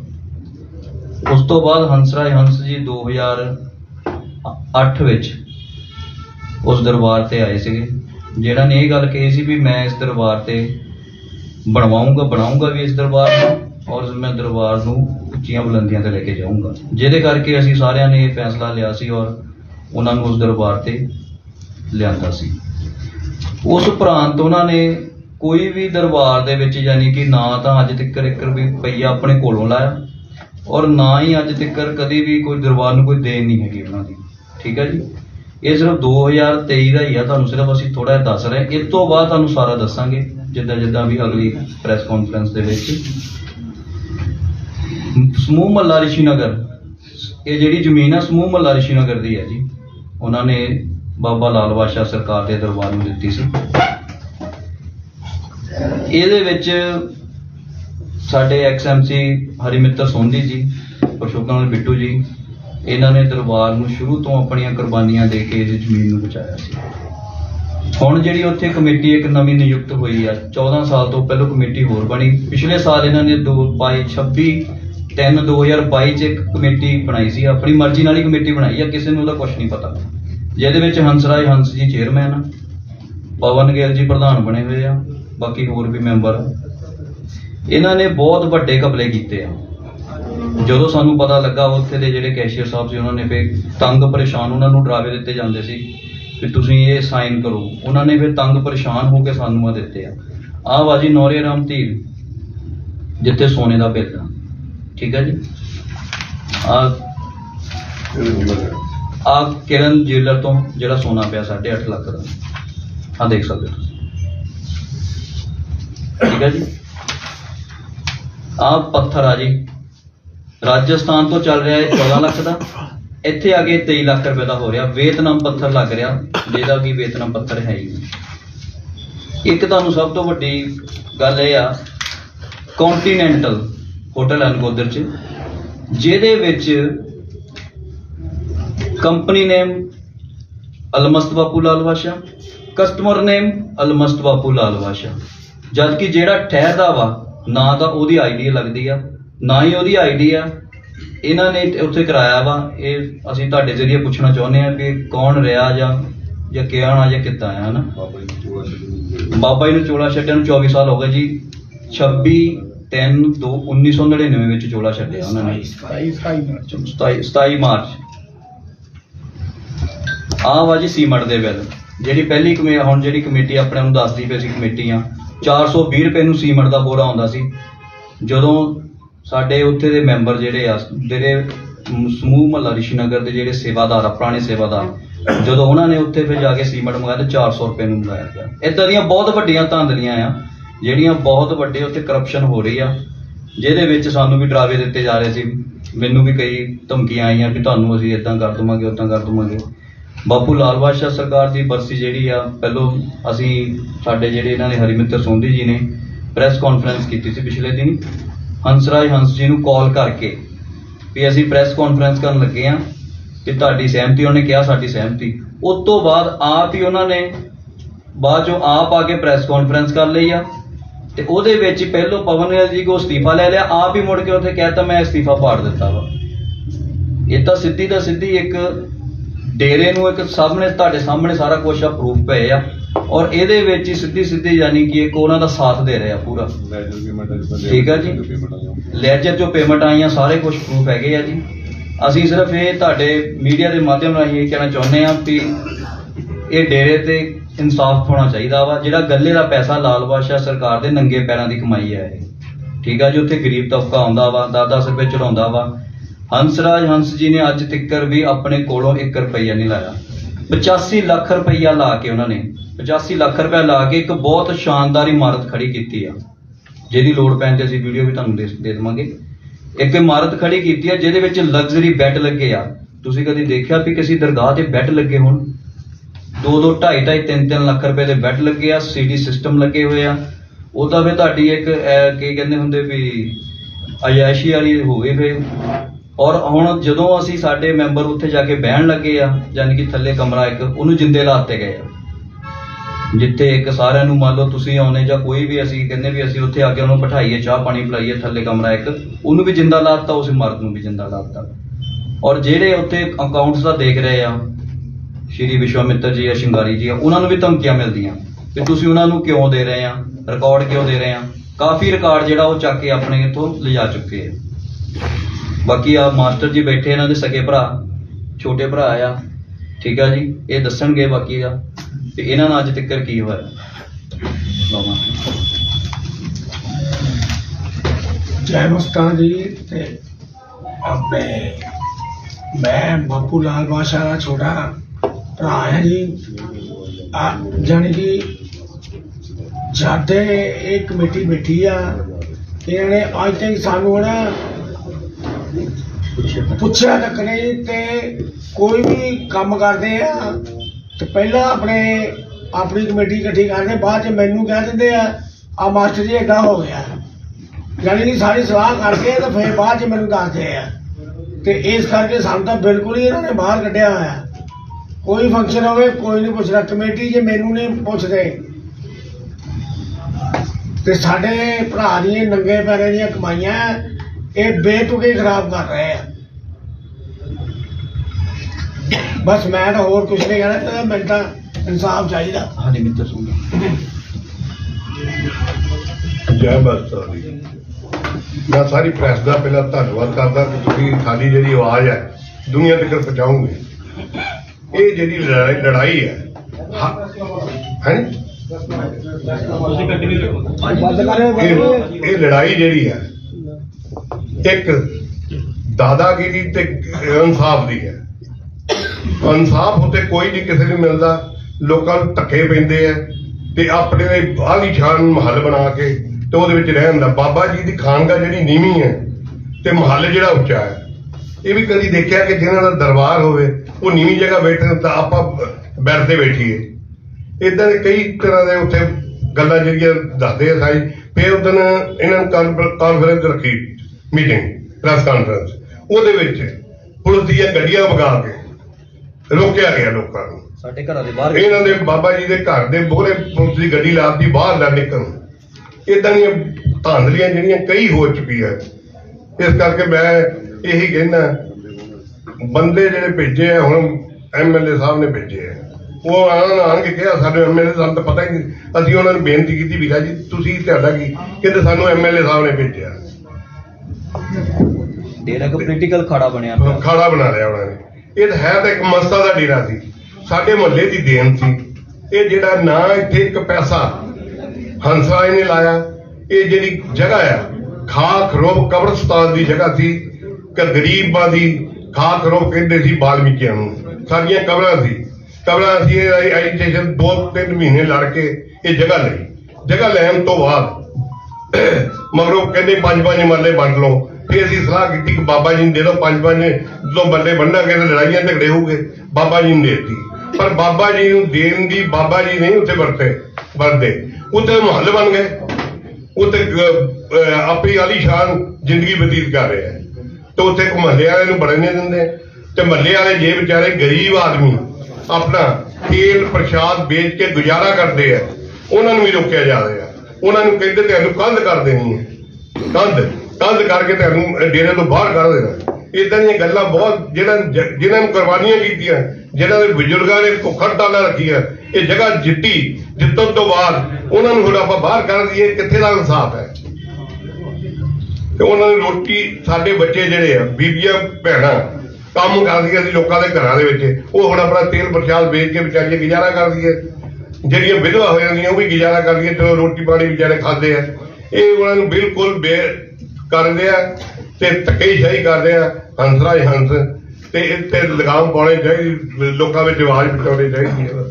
[SPEAKER 2] ਉਸ ਤੋਂ ਬਾਅਦ ਹੰਸਰਾਜ ਹੰਸ ਜੀ 2008 ਵਿੱਚ ਉਸ ਦਰਬਾਰ ਤੇ ਆਏ ਸੀਗੇ। ਜਿਹੜਾ ਨੇ ਇਹ ਗੱਲ ਕਹੀ ਸੀ ਵੀ ਮੈਂ ਇਸ ਦਰਬਾਰ ਤੇ ਬਣਵਾਉਂਗਾ, ਬਣਾਉਂਗਾ ਵੀ ਇਸ ਦਰਬਾਰ ਨੂੰ ਔਰ ਮੈਂ ਦਰਬਾਰ ਨੂੰ ਉੱਚੀਆਂ ਬੁਲੰਦੀਆਂ ਤੇ ਲੈ ਕੇ ਜਾਊਂਗਾ। ਜਿਹਦੇ ਕਰਕੇ ਅਸੀਂ ਸਾਰਿਆਂ ਨੇ ਇਹ ਫੈਸਲਾ ਲਿਆ ਸੀ ਔਰ ਉਹਨਾਂ ਨੂੰ ਉਸ ਦਰਬਾਰ ਤੇ ਲਿਆਂਦਾ ਸੀ। ਉਸ ਉਪਰੰਤ ਉਹਨਾਂ ਨੇ ਕੋਈ ਵੀ ਦਰਬਾਰ ਦੇ ਵਿੱਚ ਯਾਨੀ ਕਿ ਨਾ ਤਾਂ ਅੱਜ ਤੱਕ ਇੱਕ ਵੀ ਪਈਆ ਆਪਣੇ ਕੋਲੋਂ ਲਾਇਆ ਔਰ ਨਾ ਹੀ ਅੱਜ ਤੱਕ ਕਦੀ ਵੀ ਕੋਈ ਦਰਬਾਰ ਨੂੰ ਕੋਈ ਦੇਣ ਨਹੀਂ ਹੈਗੀ ਉਹਨਾਂ ਦੀ। ਠੀਕ ਹੈ ਜੀ? ਇਹ ਸਿਰਫ 2023 ਦਾ ਹੀ ਆ, ਤੁਹਾਨੂੰ ਸਿਰਫ ਅਸੀਂ ਥੋੜਾ ਜਿਹਾ ਦੱਸ ਰਹੇ ਇਸ ਤੋਂ ਬਾਅਦ ਤੁਹਾਨੂੰ ਸਾਰਾ ਦੱਸਾਂਗੇ, ਜਿੱਦਾਂ ਜਿੱਦਾਂ ਵੀ ਅਗਲੀ ਪ੍ਰੈਸ ਕਾਨਫਰੰਸ ਦੇ ਵਿੱਚ। ਸਮੂਹ ਮੱਲਾ ਰਿਸ਼ੀ ਨਗਰ ਇਹ ਜਿਹੜੀ ਜ਼ਮੀਨ ਆ ਸਮੂਹ ਮੱਲਾ ਰਿਸ਼ੀ ਨਗਰ ਦੀ ਹੈ ਜੀ। ਉਹਨਾਂ ਨੇ ਬਾਬਾ ਲਾਲ ਬਾਦਸ਼ਾਹ ਸਰਕਾਰ ਦੇ ਦਰਬਾਰ ਨੂੰ ਦਿੱਤੀ ਸੀ। ਇਹਦੇ ਵਿੱਚ ਸਾਡੇ ਐਕਸਐਮਸੀ ਹਰੀਮਿੱਤਰ ਸੋਂਧੀ ਜੀ ਪਰਸ਼ੋਤਮ ਬਿੱਟੂ ਜੀ, ਇਹਨਾਂ ਨੇ ਦਰਬਾਰ ਨੂੰ ਸ਼ੁਰੂ ਤੋਂ ਆਪਣੀਆਂ ਕੁਰਬਾਨੀਆਂ ਦੇ ਕੇ ਇਸ ਜ਼ਮੀਨ ਨੂੰ ਬਚਾਇਆ ਸੀ। ਹੁਣ ਜਿਹੜੀ ਉੱਥੇ ਕਮੇਟੀ ਇੱਕ ਨਵੀਂ ਨਿਯੁਕਤ ਹੋਈ ਆ 14 ਸਾਲ ਤੋਂ ਪਹਿਲਾਂ ਕਮੇਟੀ ਹੋਰ ਬਣੀ। ਪਿਛਲੇ ਸਾਲ ਇਹਨਾਂ ਨੇ 2 ਪਾਈ 26 3 2022 ਚ ਇੱਕ ਕਮੇਟੀ ਬਣਾਈ ਸੀ, ਆਪਣੀ ਮਰਜ਼ੀ ਨਾਲ ਹੀ ਕਮੇਟੀ ਬਣਾਈ ਆ, ਕਿਸੇ ਨੂੰ ਉਹਦਾ ਕੁਝ ਨਹੀਂ ਪਤਾ। ਜਿਹਦੇ ਵਿੱਚ ਹੰਸਰਾਜ ਹੰਸ ਜੀ ਚੇਅਰਮੈਨ ਆ, ਪਵਨ ਗੇਲ ਜੀ ਪ੍ਰਧਾਨ ਬਣੇ ਹੋਏ ਆ, ਬਾਕੀ ਹੋਰ ਵੀ ਮੈਂਬਰ ਇਹਨਾਂ ਨੇ ਬਹੁਤ ਵੱਡੇ ਕਬਲੇ ਕੀਤੇ ਆ। ਜਦੋਂ ਸਾਨੂੰ ਪਤਾ ਲੱਗਾ ਉੱਥੇ ਦੇ ਜਿਹੜੇ ਕੈਸ਼ੀਅਰ ਸਾਹਿਬ ਸੀ, ਉਹਨਾਂ ਨੇ ਫਿਰ ਤੰਗ ਪਰੇਸ਼ਾਨ ਉਹਨਾਂ ਨੂੰ ਡਰਾਵੇ ਦਿੱਤੇ ਜਾਂਦੇ ਸੀ ਵੀ ਤੁਸੀਂ ਇਹ ਸਾਈਨ ਕਰੋ। ਉਹਨਾਂ ਨੇ ਫਿਰ ਤੰਗ ਪਰੇਸ਼ਾਨ ਹੋ ਕੇ ਸਾਨੂੰ ਆ ਦਿੱਤੇ ਆ। ਆਹ ਬਾਜੀ ਨੌਰੇ ਰਾਮ ਧੀਰ, ਜਿੱਥੇ ਸੋਨੇ ਦਾ ਬਿੱਲ ਆ। ਠੀਕ ਹੈ ਜੀ? ਆ ਆਪ ਕਿਰਨ ਜੀਲਰ ਤੋਂ ਜਿਹੜਾ ਸੋਨਾ ਪਿਆ 8.5 ਲੱਖ ਦਾ। ਆ ਦੇਖ ਸਕਦੇ ਹੋ ਤੁਸੀਂ। ਠੀਕ ਹੈ ਜੀ? ਆ ਪੱਥਰ ਆ ਜੀ। ਰਾਜਸਥਾਨ ਤੋਂ ਚੱਲ ਰਿਹਾ ਹੈ 14 ਲੱਖ ਦਾ। ਇੱਥੇ ਆ ਕੇ 23 ਲੱਖ ਰੁਪਏ ਦਾ ਹੋ ਰਿਹਾ। ਵੀਅਤਨਾਮ ਪੱਥਰ ਲੱਗ ਰਿਹਾ। ਜਿਹਦਾ ਕਿ ਵੀਅਤਨਾਮ ਪੱਥਰ ਹੈ ਹੀ ਨਹੀਂ। ਇੱਕ ਤੁਹਾਨੂੰ ਸਭ ਤੋਂ ਵੱਡੀ ਗੱਲ ਇਹ ਆ ਕੌਂਟੀਨੈਂਟਲ ਹੋਟਲ ਅਨਗੋਦਰ ਚ, ਜਿਹਦੇ ਵਿੱਚ ਕੰਪਨੀ ਨੇਮ ਅਲਮਸਤ ਬਾਪੂ ਲਾਲ ਬਾਸ਼ਾ ਕਸਟਮਰ ਨੇਮ ਅਲਮਸਤ ਬਾਪੂ ਲਾਲ ਬਾਸ਼ਾ ਜਦ ਕਿ ਜਿਹੜਾ ਠਹਿਰਦਾ ਵਾ ਨਾ ਤਾਂ ਉਹਦੀ ਆਈਡੀ ਲੱਗਦੀ ਆ ਨਾ ਹੀ ਉਹਦੀ ਆਈਡੀ ਆ। ਇਹਨਾਂ ਨੇ ਉੱਥੇ ਕਰਾਇਆ ਵਾ ਇਹ ਅਸੀਂ ਤੁਹਾਡੇ ਜ਼ਰੀਏ ਪੁੱਛਣਾ ਚਾਹੁੰਦੇ ਆ ਕਿ ਕੌਣ ਰਿਹਾ ਜਾਂ ਜਾਂ ਕਿਹਾ ਨਾ ਜਾਂ ਕਿੱਦਾਂ ਆ ਹਨਾ? ਬਾਬਾ ਜੀ ਨੂੰ ਚੋਲਾ ਛੱਡਿਆ ਨੂੰ 24 ਸਾਲ ਹੋ ਗਏ ਜੀ। 26 3 2 1999 ਵਿੱਚ ਚੋਲਾ ਛੱਡਿਆ ਉਹਨਾਂ ਨੇ। 27 27 ਮਾਰਚ। ਆਹ ਵਾ ਜੀ ਸੀਮਟ ਦੇ ਬਿੱਲ। ਜਿਹੜੀ ਪਹਿਲੀ ਕਮੇ, ਹੁਣ ਜਿਹੜੀ ਕਮੇਟੀ ਆਪਣੇ ਨੂੰ ਦੱਸਦੀ ਪਈ ਸੀ ਕਮੇਟੀਆਂ 420 ਰੁਪਏ ਨੂੰ ਸੀਮਟ ਦਾ ਬੋਰਾ ਆਉਂਦਾ ਸੀ। ਜਦੋਂ ਸਾਡੇ ਉੱਥੇ ਦੇ ਮੈਂਬਰ ਜਿਹੜੇ ਆ, ਜਿਹੜੇ ਸਮੂਹ ਮਹੱਲਾ ਰਿਸ਼ੀਨਗਰ ਦੇ ਜਿਹੜੇ ਸੇਵਾਦਾਰ ਆ, ਪੁਰਾਣੇ ਸੇਵਾਦਾਰ, ਜਦੋਂ ਉਹਨਾਂ ਨੇ ਉੱਥੇ ਫਿਰ ਜਾ ਕੇ ਸੀਮਟ ਮੰਗਾਇਆ ਤੇ 400 ਰੁਪਏ ਨੂੰ ਮੰਗਾਇਆ ਗਿਆ। ਇਦਾਂ ਦੀਆਂ ਬਹੁਤ ਵੱਡੀਆਂ ਧਾਂਦਲੀਆਂ ਆ, ਜਿਹੜੀਆਂ ਬਹੁਤ ਵੱਡੇ ਉੱਥੇ ਕਰਪਸ਼ਨ ਹੋ ਰਹੀ ਆ, ਜਿਹਦੇ ਵਿੱਚ ਸਾਨੂੰ ਵੀ ਡਰਾਵੇ ਦਿੱਤੇ ਜਾ ਰਹੇ ਸੀ। ਮੈਨੂੰ ਵੀ ਕਈ ਧਮਕੀਆਂ ਆਈਆਂ ਕਿ ਤੁਹਾਨੂੰ ਅਸੀਂ ਇਦਾਂ ਕਰ ਦਵਾਂਗੇ ਉਦਾਂ ਕਰ ਦਵਾਂਗੇ। ਬਾਪੂ ਲਾਲ ਬਾਦਸ਼ਾਹ ਸਰਕਾਰ ਦੀ ਬਰਸੀ ਜਿਹੜੀ ਆ, ਪਹਿਲੋਂ ਅਸੀਂ ਸਾਡੇ ਜਿਹੜੇ ਇਹਨਾਂ ਨੇ ਹਰੀਮਿੱਤਰ ਸੋਂਧੀ ਜੀ ਨੇ ਪ੍ਰੈਸ ਕਾਨਫਰੰਸ ਕੀਤੀ ਸੀ ਪਿਛਲੇ ਦਿਨ। ਹੰਸਰਾਜ ਹੰਸ ਜੀ ਨੂੰ ਕਾਲ ਕਰਕੇ ਵੀ ਅਸੀਂ ਪ੍ਰੈਸ ਕਾਨਫਰੰਸ ਕਰਨ ਲੱਗੇ ਆ ਕਿ ਤੁਹਾਡੀ ਸਹਿਮਤੀ, ਉਹਨੇ ਕਿਹਾ ਸਾਡੀ ਸਹਿਮਤੀ। ਉਸ ਤੋਂ ਬਾਅਦ ਆਪ ਹੀ ਉਹਨਾਂ ਨੇ ਬਾਅਦ ਚੋਂ ਆਪ ਆ ਕੇ ਪ੍ਰੈਸ ਕਾਨਫਰੰਸ ਕਰ ਲਈ ਆ ਤੇ ਉਹਦੇ ਵਿੱਚ ਪਹਿਲੋਂ ਪਵਨ ਜੀ ਕੋ ਅਸਤੀਫਾ ਲੈ ਲਿਆ, ਆਪ ਹੀ ਮੁੜ ਕੇ ਉੱਥੇ ਕਹਿਤਾ, ਮੈਂ ਅਸਤੀਫਾ ਪਾੜ ਦਿੱਤਾ ਵਾ। ਇਹ ਤਾਂ ਸਿੱਧੀ ਦਾ ਸਿੱਧੀ ਇੱਕ ਡੇਰੇ ਨੂੰ ਇੱਕ ਸਾਹਮਣੇ ਤੁਹਾਡੇ ਸਾਹਮਣੇ ਸਾਰਾ ਕੁਝ ਆ ਪ੍ਰੂਫ ਪਏ ਆ। ਔਰ ਇਹਦੇ ਵਿੱਚ ਹੀ ਸਿੱਧੀ ਸਿੱਧੀ ਯਾਨੀ ਕਿ ਇੱਕ ਉਹਨਾਂ ਦਾ ਸਾਥ ਦੇ ਰਹੇ ਪੂਰਾ। ਠੀਕ ਆ ਜੀ? ਲੈਜਰ ਜੋ ਪੇਮੈਂਟ ਆਈਆਂ ਸਾਰੇ ਕੁਝ ਪ੍ਰੂਫ ਹੈਗੇ ਆ ਜੀ। ਅਸੀਂ ਸਿਰਫ ਇਹ ਤੁਹਾਡੇ ਮੀਡੀਆ ਦੇ ਮਾਧਿਅਮ ਰਾਹੀਂ ਇਹ ਕਹਿਣਾ ਚਾਹੁੰਦੇ ਆ ਕਿ ਇਹ ਡੇਰੇ ਤੇ ਇਨਸਾਫ ਹੋਣਾ ਚਾਹੀਦਾ ਵਾ ਜਿਹੜਾ ਗੱਲੇ ਦਾ ਪੈਸਾ ਲਾਲ ਬਾਦਸ਼ਾਹ ਸਰਕਾਰ ਦੇ ਨੰਗੇ ਪੈਰਾਂ ਦੀ ਕਮਾਈ ਹੈ ਇਹ। ਠੀਕ ਆ ਜੀ ਉੱਥੇ ਗਰੀਬ ਤਬਕਾ ਆਉਂਦਾ ਵਾ 10-10 ਰੁਪਏ ਚੜਾਉਂਦਾ ਵਾ। ਹੰਸਰਾਜ ਹੰਸ ਜੀ ਨੇ ਅੱਜ ਤੱਕਰ ਵੀ ਆਪਣੇ ਕੋਲੋਂ 1 ਰੁਪਈਆ ਨਹੀਂ ਲਾਇਆ। 85 ਲੱਖ ਰੁਪਈਆ ਲਾ ਕੇ ਉਹਨਾਂ ਨੇ 85 ਲੱਖ ਰੁਪਇਆ ਲਾ ਕੇ ਇੱਕ ਬਹੁਤ ਸ਼ਾਨਦਾਰ ਇਮਾਰਤ ਖੜੀ ਕੀਤੀ ਆ। ਜਿਹਦੀ ਲੋੜ ਪੈਣ ਤੇ ਅਸੀਂ ਵੀਡੀਓ ਵੀ ਤੁਹਾਨੂੰ ਦੇ ਦੇਵਾਂਗੇ। ਇੱਕ ਇਮਾਰਤ ਖੜੀ ਕੀਤੀ ਆ, ਜਿਹਦੇ ਵਿੱਚ ਲਗਜ਼ਰੀ ਬੈੱਡ ਲੱਗੇ ਆ। ਤੁਸੀਂ ਕਦੀ ਦੇਖਿਆ ਵੀ ਕਿਸੇ ਦਰਗਾਹ ਤੇ ਬੈੱਡ ਲੱਗੇ ਹੋਣ? ਦੋ ਦੋ, ਢਾਈ ਢਾਈ, ਤਿੰਨ ਤਿੰਨ ਲੱਖ ਰੁਪਏ ਦੇ ਬੈੱਡ ਲੱਗੇ ਆ ਸੀਡੀ ਸਿਸਟਮ ਲੱਗੇ ਹੋਏ ਆ। ਉਹ ਤਾਂ ਫਿਰ ਤੁਹਾਡੀ ਇੱਕ ਕੀ ਕਹਿੰਦੇ ਹੁੰਦੇ ਵੀ, ਅਯਾਸ਼ੀ ਵਾਲੀ ਹੋ ਗਈ ਫਿਰ। ਔਰ ਹੁਣ ਜਦੋਂ ਅਸੀਂ ਸਾਡੇ ਮੈਂਬਰ ਉੱਥੇ ਜਾ ਕੇ ਬਹਿਣ ਲੱਗੇ ਆ ਯਾਨੀ ਕਿ ਥੱਲੇ ਕਮਰਾ ਇੱਕ, ਉਹਨੂੰ ਜਿੰਦੇ ਲਾਤੇ ਗਏ ਆ। ਜਿੱਥੇ ਇੱਕ ਸਾਰਿਆਂ ਨੂੰ ਮੰਨ ਲਓ ਤੁਸੀਂ ਆਉਨੇ ਜਾਂ ਕੋਈ ਵੀ ਅਸੀਂ ਕਹਿੰਦੇ ਵੀ ਅਸੀਂ ਉੱਥੇ ਆ ਕੇ ਉਹਨੂੰ ਬਿਠਾਈਏ, ਚਾਹ ਪਾਣੀ ਪਿਲਾਈਏ, ਥੱਲੇ ਕਮਰਾ ਇੱਕ, ਉਹਨੂੰ ਵੀ ਜਿੰਦਾ ਲਾਤਾ ਉਸ ਇਮਾਰਤ ਨੂੰ ਵੀ ਜਿੰਦਾ ਲਾਤਾ ਔਰ ਜਿਹੜੇ ਉੱਥੇ ਅਕਾਊਂਟਸ ਦਾ ਦੇਖ ਰਹੇ ਆ, ਸ਼੍ਰੀ ਵਿਸ਼ਵਾਮਿੱਤਰ ਜੀ ਆ ਸ਼ਿੰਗਾਰੀ ਜੀ ਆ, ਉਹਨਾਂ ਨੂੰ ਵੀ ਧਮਕੀਆਂ ਮਿਲਦੀਆਂ। ਕਿ ਤੁਸੀਂ ਉਹਨਾਂ ਨੂੰ ਕਿਉਂ ਦੇ ਰਹੇ ਆ? ਰਿਕਾਰਡ ਕਿਉਂ ਦੇ ਰਹੇ ਆ? ਕਾਫੀ ਰਿਕਾਰਡ ਜਿਹੜਾ ਉਹ ਚੱਕ ਕੇ ਆਪਣੇ ਇੱਥੋਂ ਲਿਜਾ ਚੁੱਕੇ ਆ। ਬਾਕੀ ਆ ਮਾਸਟਰ ਜੀ ਬੈਠੇ ਇਹਨਾਂ ਦੇ ਸਕੇ ਭਰਾ, ਛੋਟੇ ਭਰਾ ਆ, ਠੀਕ ਆ ਜੀ? ਇਹ ਦੱਸਣਗੇ ਬਾਕੀ ਆ ਤੇ ਇਹਨਾਂ ਨਾਲ ਅੱਜ ਤੱਕ ਕੀ ਹੋਇਆ। ਲਓ
[SPEAKER 3] ਜੈ ਮੁਸਤਾਨ ਜੀ ਤੇ ਆਪਣੇ ਮੈਂ ਬਾਪੂ ਲਾਲ ਬਾਸ਼ਾ ਦਾ ਛੋਟਾ ਭਰਾ ਹਾਂ ਜੀ। ਆ ਜਾਣੀ ਕਿ ਜਾਂਦੇ ਇਹ ਕਮੇਟੀ ਬੈਠੀ ਆ ਇਹਨਾਂ ਨੇ ਅੱਜ ਤੱਕ ਸਾਨੂੰ ਨਾ ਪੁੱਛਿਆ ਤੱਕ ਨਹੀਂ ਤੇ ਕੋਈ ਵੀ ਕੰਮ ਕਰਦੇ ਆ, ਤੇ ਪਹਿਲਾਂ ਆਪਣੇ, ਆਪਣੀ ਕਮੇਟੀ ਇਕੱਠੀ ਕਰਦੇ, ਬਾਅਦ ਚ ਮੈਨੂੰ ਕਹਿ ਦਿੰਦੇ ਆ ਆ ਮਾਸਟਰ ਜੀ ਏਦਾਂ ਹੋ ਗਿਆ। ਯਾਨੀ ਕਿ ਸਾਰੀ ਸਲਾਹ ਕਰਕੇ ਤੇ ਫਿਰ ਬਾਅਦ ਚ ਮੈਨੂੰ ਦੱਸਦੇ ਆ। ਤੇ ਇਸ ਕਰਕੇ ਸਾਨੂੰ ਤਾਂ ਬਿਲਕੁਲ ਹੀ ਇਹਨਾਂ ਨੇ ਬਾਹਰ ਕੱਢਿਆ ਹੋਇਆ। ਕੋਈ ਫੰਕਸ਼ਨ ਹੋਵੇ, ਕੋਈ ਨਹੀਂ ਪੁੱਛਦਾ, ਕਮੇਟੀ ਜੇ ਮੈਨੂੰ ਨਹੀਂ ਪੁੱਛਦੇ। ਤੇ ਸਾਡੇ ਭਰਾ ਦੀਆਂ ਨੰਗੇ ਪੈਰਾਂ ਦੀਆਂ ਕਮਾਈਆਂ ਇਹ ਬੇਤੁਕੇ ਖਰਾਬ ਕਰ ਰਹੇ ਆ ਬਸ ਮੈਂ ਤਾਂ ਹੋਰ ਕੁਝ ਨਹੀਂ ਕਹਿਣਾ ਚਾਹੁੰਦਾ ਮੈਨੂੰ ਤਾਂ ਇਨਸਾਫ ਚਾਹੀਦਾ
[SPEAKER 2] ਹਾਂਜੀ ਮਿੱਤਰ ਸੁਣ
[SPEAKER 1] ਜੈ ਬਸਤਾ ਦੀ
[SPEAKER 4] ਮੈਂ ਸਾਰੀ ਪ੍ਰੈਸ ਦਾ ਪਹਿਲਾਂ ਧੰਨਵਾਦ ਕਰਦਾ ਕਿ ਤੁਸੀਂ ਸਾਡੀ ਜਿਹੜੀ ਆਵਾਜ਼ ਹੈ ਦੁਨੀਆ ਤੱਕ ਪਹੁੰਚਾਉਂਗੇ ਇਹ ਜਿਹੜੀ ਲੜਾਈ ਲੜਾਈ ਹੈ ਹੈ
[SPEAKER 3] ਬੰਦ ਕਰੇ
[SPEAKER 4] ਇਹ ਇਹ ਲੜਾਈ ਜਿਹੜੀ ਹੈ ਇੱਕ ਦਾਦਾਗਿਰੀ ਤੇ ਇਨਸਾਫ ਦੀ ਹੈ। ਇਨਸਾਫ ਉਤੇ ਕੋਈ ਨਹੀਂ ਕਿਸੇ ਨੂੰ ਮਿਲਦਾ, ਲੋਕਾਂ ਨੂੰ ਧੱਕੇ ਪੈਂਦੇ ਆ ਤੇ ਆਪਣੇ ਆਲੀ ਸ਼ਾਨ ਮਹੱਲ ਬਣਾ ਕੇ ਤੇ ਉਹਦੇ ਵਿੱਚ ਰਹਿਣ ਦਾ। ਬਾਬਾ ਜੀ ਦੀ ਖਾਨਗਾ ਜਿਹੜੀ ਨੀਵੀਂ ਹੈ ਤੇ ਮਹੱਲ ਜਿਹੜਾ ਉੱਚਾ ਹੈ। ਇਹ ਵੀ ਕਦੀ ਦੇਖਿਆ ਕਿ ਜਿਹਨਾਂ ਦਾ ਦਰਬਾਰ ਹੋਵੇ, ਉਹ ਨੀਵੀਂ ਜਗ੍ਹਾ ਬੈਠਣ ਤਾਂ ਆਪਾਂ ਬੈਠ ਤੇ ਬੈਠੀਏ। ਇਦਾਂ ਦੇ ਕਈ ਤਰ੍ਹਾਂ ਦੇ ਉੱਥੇ ਗੱਲਾਂ ਜਿਹੜੀਆਂ ਦੱਸਦੇ ਆ ਸਾਈ, ਫਿਰ ਉਦੋਂ ਇਹਨਾਂ ਨੇ ਕਾਨਫਰੰਸ ਰੱਖੀ। ਮੀਟਿੰਗ ਪ੍ਰੈਸ ਕਾਨਫਰੰਸ ਉਹਦੇ ਵਿੱਚ ਪੁਲਿਸ ਦੀਆਂ ਗੱਡੀਆਂ ਵਗਾ ਕੇ ਰੋਕਿਆ ਗਿਆ ਲੋਕਾਂ ਨੂੰ।
[SPEAKER 2] ਸਾਡੇ ਘਰਾਂ ਦੇ ਬਾਹਰ
[SPEAKER 4] ਇਹਨਾਂ ਦੇ ਬਾਬਾ ਜੀ ਦੇ ਘਰ ਦੇ ਮੂਹਰੇ ਪੁਲਿਸ ਦੀ ਗੱਡੀ ਲਾਤੀ ਬਾਹਰ ਨਾ ਨਿਕਲਣ। ਇਦਾਂ ਦੀਆਂ ਧਾਂਦਲੀਆਂ ਜਿਹੜੀਆਂ ਕਈ ਹੋ ਚੁੱਕੀਆਂ ਇਸ ਕਰਕੇ ਮੈਂ ਇਹੀ ਕਹਿੰਦਾ ਬੰਦੇ ਜਿਹੜੇ ਭੇਜੇ ਆ ਹੁਣ ਐਮਐਲਏ ਸਾਹਿਬ ਨੇ ਭੇਜੇ ਆ। ਉਹ ਆਣ ਆਣ ਕੇ ਕਿਹਾ ਸਾਡੇ ਐਮਐਲਏ ਸਾਨੂੰ ਤਾਂ ਪਤਾ ਹੀ ਨਹੀਂ। ਅਸੀਂ ਉਹਨਾਂ ਨੂੰ ਬੇਨਤੀ ਕੀਤੀ ਵੀਰਾ ਜੀ ਤੁਸੀਂ ਤੁਹਾਡਾ ਕੀ ਕਹਿੰਦੇ ਸਾਨੂੰ ਐਮਐਲਏ ਸਾਹਿਬ ਨੇ ਭੇਜਿਆ।
[SPEAKER 2] ਡੇਰਾ ਇੱਕ ਪੋਲੀਟੀਕਲ ਖਾੜਾ ਬਣਿਆ ਪਿਆ।
[SPEAKER 4] ਖਾੜਾ ਬਣਾ ਲਿਆ ਉਹਨਾਂ ਨੇ। ਇਹ ਤਾਂ ਹੈ ਤਾਂ ਇੱਕ ਮਸਤਾ ਦਾ ਡੇਰਾ ਸੀ। ਸਾਡੇ ਮੁਹੱਲੇ ਦੀ ਦੇਣ ਸੀ। ਇਹ ਜਿਹੜਾ ਨਾ ਇੱਥੇ ਇੱਕ ਪੈਸਾ, ਹੰਸਾ ਨੇ ਲਾਇਆ, ਇਹ ਜਿਹੜੀ ਜਗ੍ਹਾ ਆ, ਖਾਕ ਰੋਬ ਕਬਰਸਤਾਨ ਦੀ ਜਗ੍ਹਾ ਸੀ। ਕਿ ਗਰੀਬਾਂ ਦੀ ਖਾਕ ਰੋਬ ਕਹਿੰਦੇ ਸੀ ਬਾਲਮੀਕੀਆਂ ਨੂੰ। ਸਾਡੀਆਂ ਕਬਰਾਂ ਸੀ। ਕਬਰਾਂ ਸੀ, ਇਹ ਐਜੀਟੇਸ਼ਨ ਦੋ ਤਿੰਨ ਮਹੀਨੇ ਲੜ ਕੇ ਇਹ ਜਗ੍ਹਾ ਲਈ। ਜਗ੍ਹਾ ਲੈਣ ਤੋਂ ਬਾਅਦ, ਮਗਰੋਂ ਕਹਿੰਦੇ ਪੰਜ ਪੰਜ ਮਰਲੇ ਵੰਡ ਲਓ। ਫਿਰ ਅਸੀਂ ਸਲਾਹ ਕੀਤੀ ਕਿ ਬਾਬਾ ਜੀ ਨੂੰ ਦੇ ਦਿਓ ਪੰਜ ਪੰਜ ਜਦੋਂ ਮਰਲੇ ਵੰਡਾਂਗੇ ਤਾਂ ਲੜਾਈਆਂ ਝਗੜੇ ਹੋਊਗੇ। ਬਾਬਾ ਜੀ ਨੂੰ ਦੇ ਦਿੱਤੀ। ਪਰ ਬਾਬਾ ਜੀ ਨੂੰ ਦੇਣ ਦੀ ਬਾਬਾ ਜੀ ਨਹੀਂ ਉੱਥੇ ਵਰਤੇ ਵਰਦੇ। ਉੱਥੇ ਮੁਹੱਲ ਬਣ ਗਏ। ਉੱਥੇ ਅਹ, ਅਹ, ਆਪਣੀ ਆਲੀਸ਼ਾਨ ਜ਼ਿੰਦਗੀ ਬਤੀਤ ਕਰ ਰਿਹਾ ਆ ਤੇ ਉੱਥੇ ਕੋ ਮਹੱਲੇ ਵਾਲੇ ਨੂੰ ਬੜਨ ਨਹੀਂ ਦਿੰਦੇ। ਤੇ ਮਹੱਲੇ ਵਾਲੇ ਜੇ ਵਿਚਾਰੇ ਗਰੀਬ ਆਦਮੀ ਆਪਣਾ ਤੇਲ ਪ੍ਰਸ਼ਾਦ ਵੇਚ ਕੇ ਗੁਜ਼ਾਰਾ ਕਰਦੇ ਆ ਉਹਨਾਂ ਨੂੰ ਵੀ ਰੋਕਿਆ ਜਾ ਰਿਹਾ। ਉਹਨਾਂ ਨੂੰ ਕਹਿੰਦੇ ਤੁਹਾਨੂੰ ਕੰਧ ਕਰ ਦੇਣੀ ਹੈ। ਕੰਧ ਕੰਧ ਕਰਕੇ ਤੁਹਾਨੂੰ ਡੇਰੇ ਤੋਂ ਬਾਹਰ ਕੱਢ ਦੇਣਾ। ਇਦਾਂ ਦੀਆਂ ਗੱਲਾਂ ਬਹੁਤ ਜਿਹੜਾ ਜ- ਜਿਨ੍ਹਾਂ ਨੂੰ ਕੁਰਬਾਨੀਆਂ ਕੀਤੀਆਂ, ਜਿਨ੍ਹਾਂ ਦੇ ਬਜ਼ੁਰਗਾਂ ਨੇ ਭੁੱਖੜ ਤਾਲਾ ਰੱਖੀਆਂ, ਇਹ ਜਗ੍ਹਾ ਜਿੱਤੀ, ਜਿੱਤਣ ਤੋਂ ਬਾਅਦ ਉਹਨਾਂ ਨੂੰ ਹੁਣ ਆਪਾਂ ਬਾਹਰ ਕੱਢ ਦਈਏ, ਕਿੱਥੇ ਦਾ ਇਨਸਾਫ ਹੈ? ਤੇ ਉਹਨਾਂ ਦੀ ਰੋਟੀ ਸਾਡੇ ਬੱਚੇ ਜਿਹੜੇ ਆ, ਬੀਬੀਆਂ, ਭੈਣਾਂ, ਕੰਮ ਕਰਦੀਆਂ ਸੀ ਲੋਕਾਂ ਦੇ ਘਰਾਂ ਦੇ ਵਿੱਚ। ਉਹ ਹੁਣ ਆਪਣਾ ਤੇਲ ਪ੍ਰਸ਼ਾਦ ਵੇਚ ਕੇ ਵਿਚਾਰੀਆਂ ਗੁਜ਼ਾਰਾ ਕਰਦੀਆਂ। ਜਿਹੜੀਆਂ ਵਿਧਵਾ ਹੋ ਜਾਂਦੀਆਂ, ਉਹ ਵੀ ਗੁਜ਼ਾਰਾ ਕਰਦੀਆਂ ਚਲੋ ਰੋਟੀ ਪਾਣੀ ਵਿਚਾਰੇ ਖਾਂਦੇ ਆ। ਇਹ ਉਹਨਾਂ ਨੂੰ ਬਿਲਕੁਲ ਬੇ ਕਰਦੇ ਆ ਤੇ ਧੱਕੇਸ਼ਾਹੀ ਕਰਦੇ ਆ ਹੰਸਰਾ ਹੀ ਹੰਸ। ਤੇ ਇੱਥੇ ਲਗਾਮ ਪਾਉਣੇ ਚਾਹੀਦੇ ਲੋਕਾਂ ਵਿੱਚ ਆਵਾਜ਼ ਪਹੁੰਚਾਉਣੀ ਚਾਹੀਦੀ ਹੈ।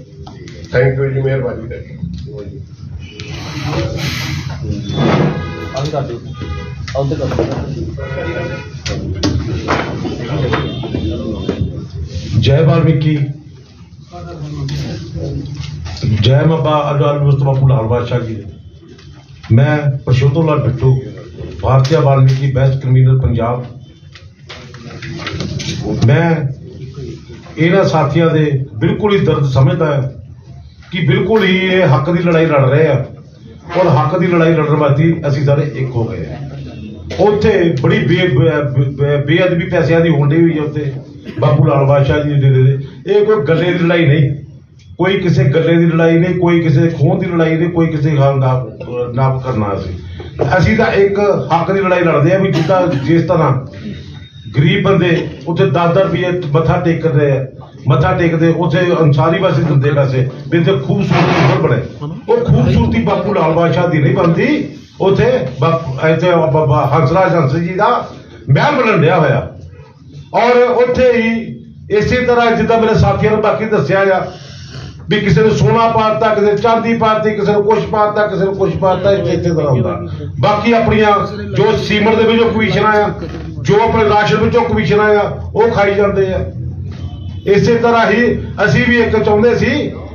[SPEAKER 4] ਥੈਂਕ ਯੂ ਜੀ ਮਿਹਰਬਾਨੀ
[SPEAKER 2] ਤੁਹਾਡੀ ਅੰਦਰ ਕਰ
[SPEAKER 5] ਜੈ ਬਾਲਮੀਕੀ। ਜੈ ਮਬਾ ਅਦਾਲ ਮੁਸਤਫਾ ਪੁਲਾਲ ਬਾਦਸ਼ਾਹ ਜੀ ਮੈਂ ਪ੍ਰਸ਼ੋਤੋਲਾ ਬਿੱਟੂ, ਭਾਰਤੀ ਵਾਲਮੀਕੀ ਬੈਸਟ ਕਨਵੀਨਰ ਪੰਜਾਬ। ਮੈਂ ਇਹਨਾਂ ਸਾਥੀਆਂ ਦੇ ਬਿਲਕੁਲ ਹੀ ਦਰਦ ਸਮਝਦਾ ਹਾਂ ਕਿ ਬਿਲਕੁਲ ਹੀ ਇਹ ਹੱਕ ਦੀ ਲੜਾਈ ਲੜ ਰਹੇ ਆ। ਔਰ ਹੱਕ ਦੀ ਲੜਾਈ ਲੜਨ ਵਾਸਤੇ ਅਸੀਂ ਸਾਰੇ ਇੱਕ ਹੋ ਗਏ ਆ। ਉੱਥੇ ਬੜੀ ਬੇਅਦਬੀ ਪੈਸਿਆਂ ਦੀ ਹੁੰਦੀ ਹੋਈ ਹੈ ਉੱਥੇ। ਬਾਪੂ ਲਾਲ ਬਾਦਸ਼ਾਹ ਜੀ ਦੇ ਦੇ। ਇਹ ਕੋਈ ਗੱਲੇ ਦੀ ਲੜਾਈ ਨਹੀਂ। ਕੋਈ ਕਿਸੇ ਗੱਲੇ ਦੀ ਲੜਾਈ ਨਹੀਂ, ਕੋਈ ਕਿਸੇ ਖੂਨ ਦੀ ਲੜਾਈ ਨਹੀਂ, ਕੋਈ ਕਿਸੇ ਹਾਲ ਦਾ ਨਾਪ ਕਰਨਾ ਸੀ ਅਸੀਂ ਤਾਂ ਇੱਕ ਹੱਕ ਦੀ ਲੜਾਈ ਲੜਦੇ ਆ ਵੀ ਜਿੱਦਾਂ ਜਿਸ ਤਰ੍ਹਾਂ ਗਰੀਬ ਬੰਦੇ ਉੱਥੇ 10 ਰੁਪਏ ਮੱਥਾ ਟੇਕ ਆ, ਮੱਥਾ ਟੇਕਦੇ, ਉੱਥੇ ਅਨਸਾਰੀ ਵਾਸਤੇ ਦਿੰਦੇ ਪੈਸੇ, ਵੀ ਤੇ ਖੂਬਸੂਰਤੀ ਹੋਰ ਬਣੇ। ਉਹ ਖੂਬਸੂਰਤੀ ਬਾਪੂ ਲਾਲ ਬਾਦਸ਼ਾਹ ਦੀ ਨਹੀਂ ਬਣਦੀ। ਉੱਥੇ ਇੱਥੇ ਬਾਬਾ ਹੰਸਰਾਜ ਹੰਸ ਜੀ ਦਾ ਮਹਿਲ ਬਣਨ ਡਿਆ ਹੋਇਆ। ਔਰ ਉੱਥੇ ਹੀ ਇਸੇ ਤਰ੍ਹਾਂ ਜਿੱਦਾਂ ਮੇਰੇ ਸਾਥੀਆਂ ਨੇ ਬਾਕੀ ਦੱਸਿਆ ਆ ਵੀ ਕਿਸੇ ਨੂੰ ਸੋਨਾ ਪਾਤਾ ਕਿਸੇ ਨੂੰ ਚਾਂਦੀ ਪਾਤੀ ਕਿਸੇ ਨੂੰ ਕੁਛ ਪਾਤਾ ਕਿਸੇ ਨੂੰ ਕੁਛ ਪਾਤਾ ਇੱਥੇ ਇੱਥੇ ਤਰ੍ਹਾਂ ਹੁੰਦਾ। ਬਾਕੀ ਆਪਣੀਆਂ ਜੋ ਸੀਮਟ ਦੇ ਵਿੱਚੋਂ ਕਮਿਸ਼ਨਾਂ ਆ ਜੋ ਆਪਣੇ ਰਾਸ਼ਨ ਵਿੱਚੋਂ ਕਮਿਸ਼ਨਾਂ ਆ ਉਹ ਖਾਈ ਜਾਂਦੇ ਆ। ਇਸੇ ਤਰ੍ਹਾਂ ਹੀ ਅਸੀਂ ਵੀ ਇੱਕ ਚਾਹੁੰਦੇ ਸੀ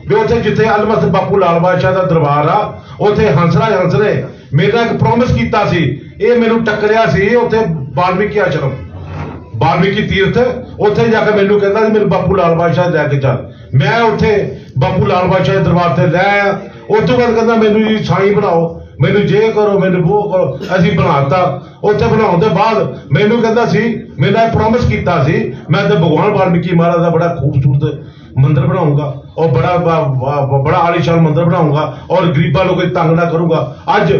[SPEAKER 5] ਵੀ ਉੱਥੇ ਜਿੱਥੇ ਅਲਮਸ ਬਾਪੂ ਲਾਲ ਬਾਦਸ਼ਾਹ ਦਾ ਦਰਬਾਰ ਆ, ਉੱਥੇ ਹੰਸਰਾ ਹੰਸਰੇ ਮੇਰਾ ਇੱਕ ਪ੍ਰੋਮਿਸ ਕੀਤਾ ਸੀ, ਇਹ ਮੈਨੂੰ ਟੱਕਰਿਆ ਸੀ, ਉੱਥੇ ਬਾਲਮੀਕੀ ਆਸ਼ਰਮ। ਬਾਲਮੀਕੀ ਤੀਰਥ, ਉੱਥੇ ਜਾ ਕੇ ਮੈਨੂੰ ਕਹਿੰਦਾ ਸੀ, ਮੈਨੂੰ ਬਾਪੂ ਲਾਲ ਬਾਦਸ਼ਾਹ ਲੈ ਕੇ ਚੱਲ। ਮੈਂ ਉੱਥੇ ਬਾਪੂ ਲਾਲ ਬਾਦਸ਼ਾਹ ਦੇ ਦਰਬਾਰ ਤੇ ਲੈ ਆਇਆ। ਉਸ ਤੋਂ ਬਾਅਦ ਕਹਿੰਦਾ, ਮੈਨੂੰ ਜੀ ਸਾਈਂ ਬਣਾਓ। ਮੈਨੂੰ ਜੇ ਕਰੋ, ਮੈਨੂੰ ਉਹ ਕਰੋ। ਅਸੀਂ ਬਣਾਤਾ ਉੱਥੇ ਬਣਾਉਣ ਦੇ ਬਾਅਦ ਮੈਨੂੰ ਕਹਿੰਦਾ ਸੀ ਮੇਰਾ ਪ੍ਰੋਮਿਸ ਕੀਤਾ ਸੀ, ਮੈਂ ਤੇ ਭਗਵਾਨ ਵਾਲਮੀਕੀ ਮਹਾਰਾਜ ਦਾ ਬੜਾ ਖੂਬਸੂਰਤ ਮੰਦਿਰ ਬਣਾਉਂਗਾ ਔਰ ਬੜਾ ਬੜਾ ਆਲੀਸ਼ਾਨ ਮੰਦਿਰ ਬਣਾਉਂਗਾ ਔਰ ਗਰੀਬਾਂ ਲੋਕਾਂ ਦੀ ਤੰਗ ਨਾ ਕਰੂੰਗਾ। ਅੱਜ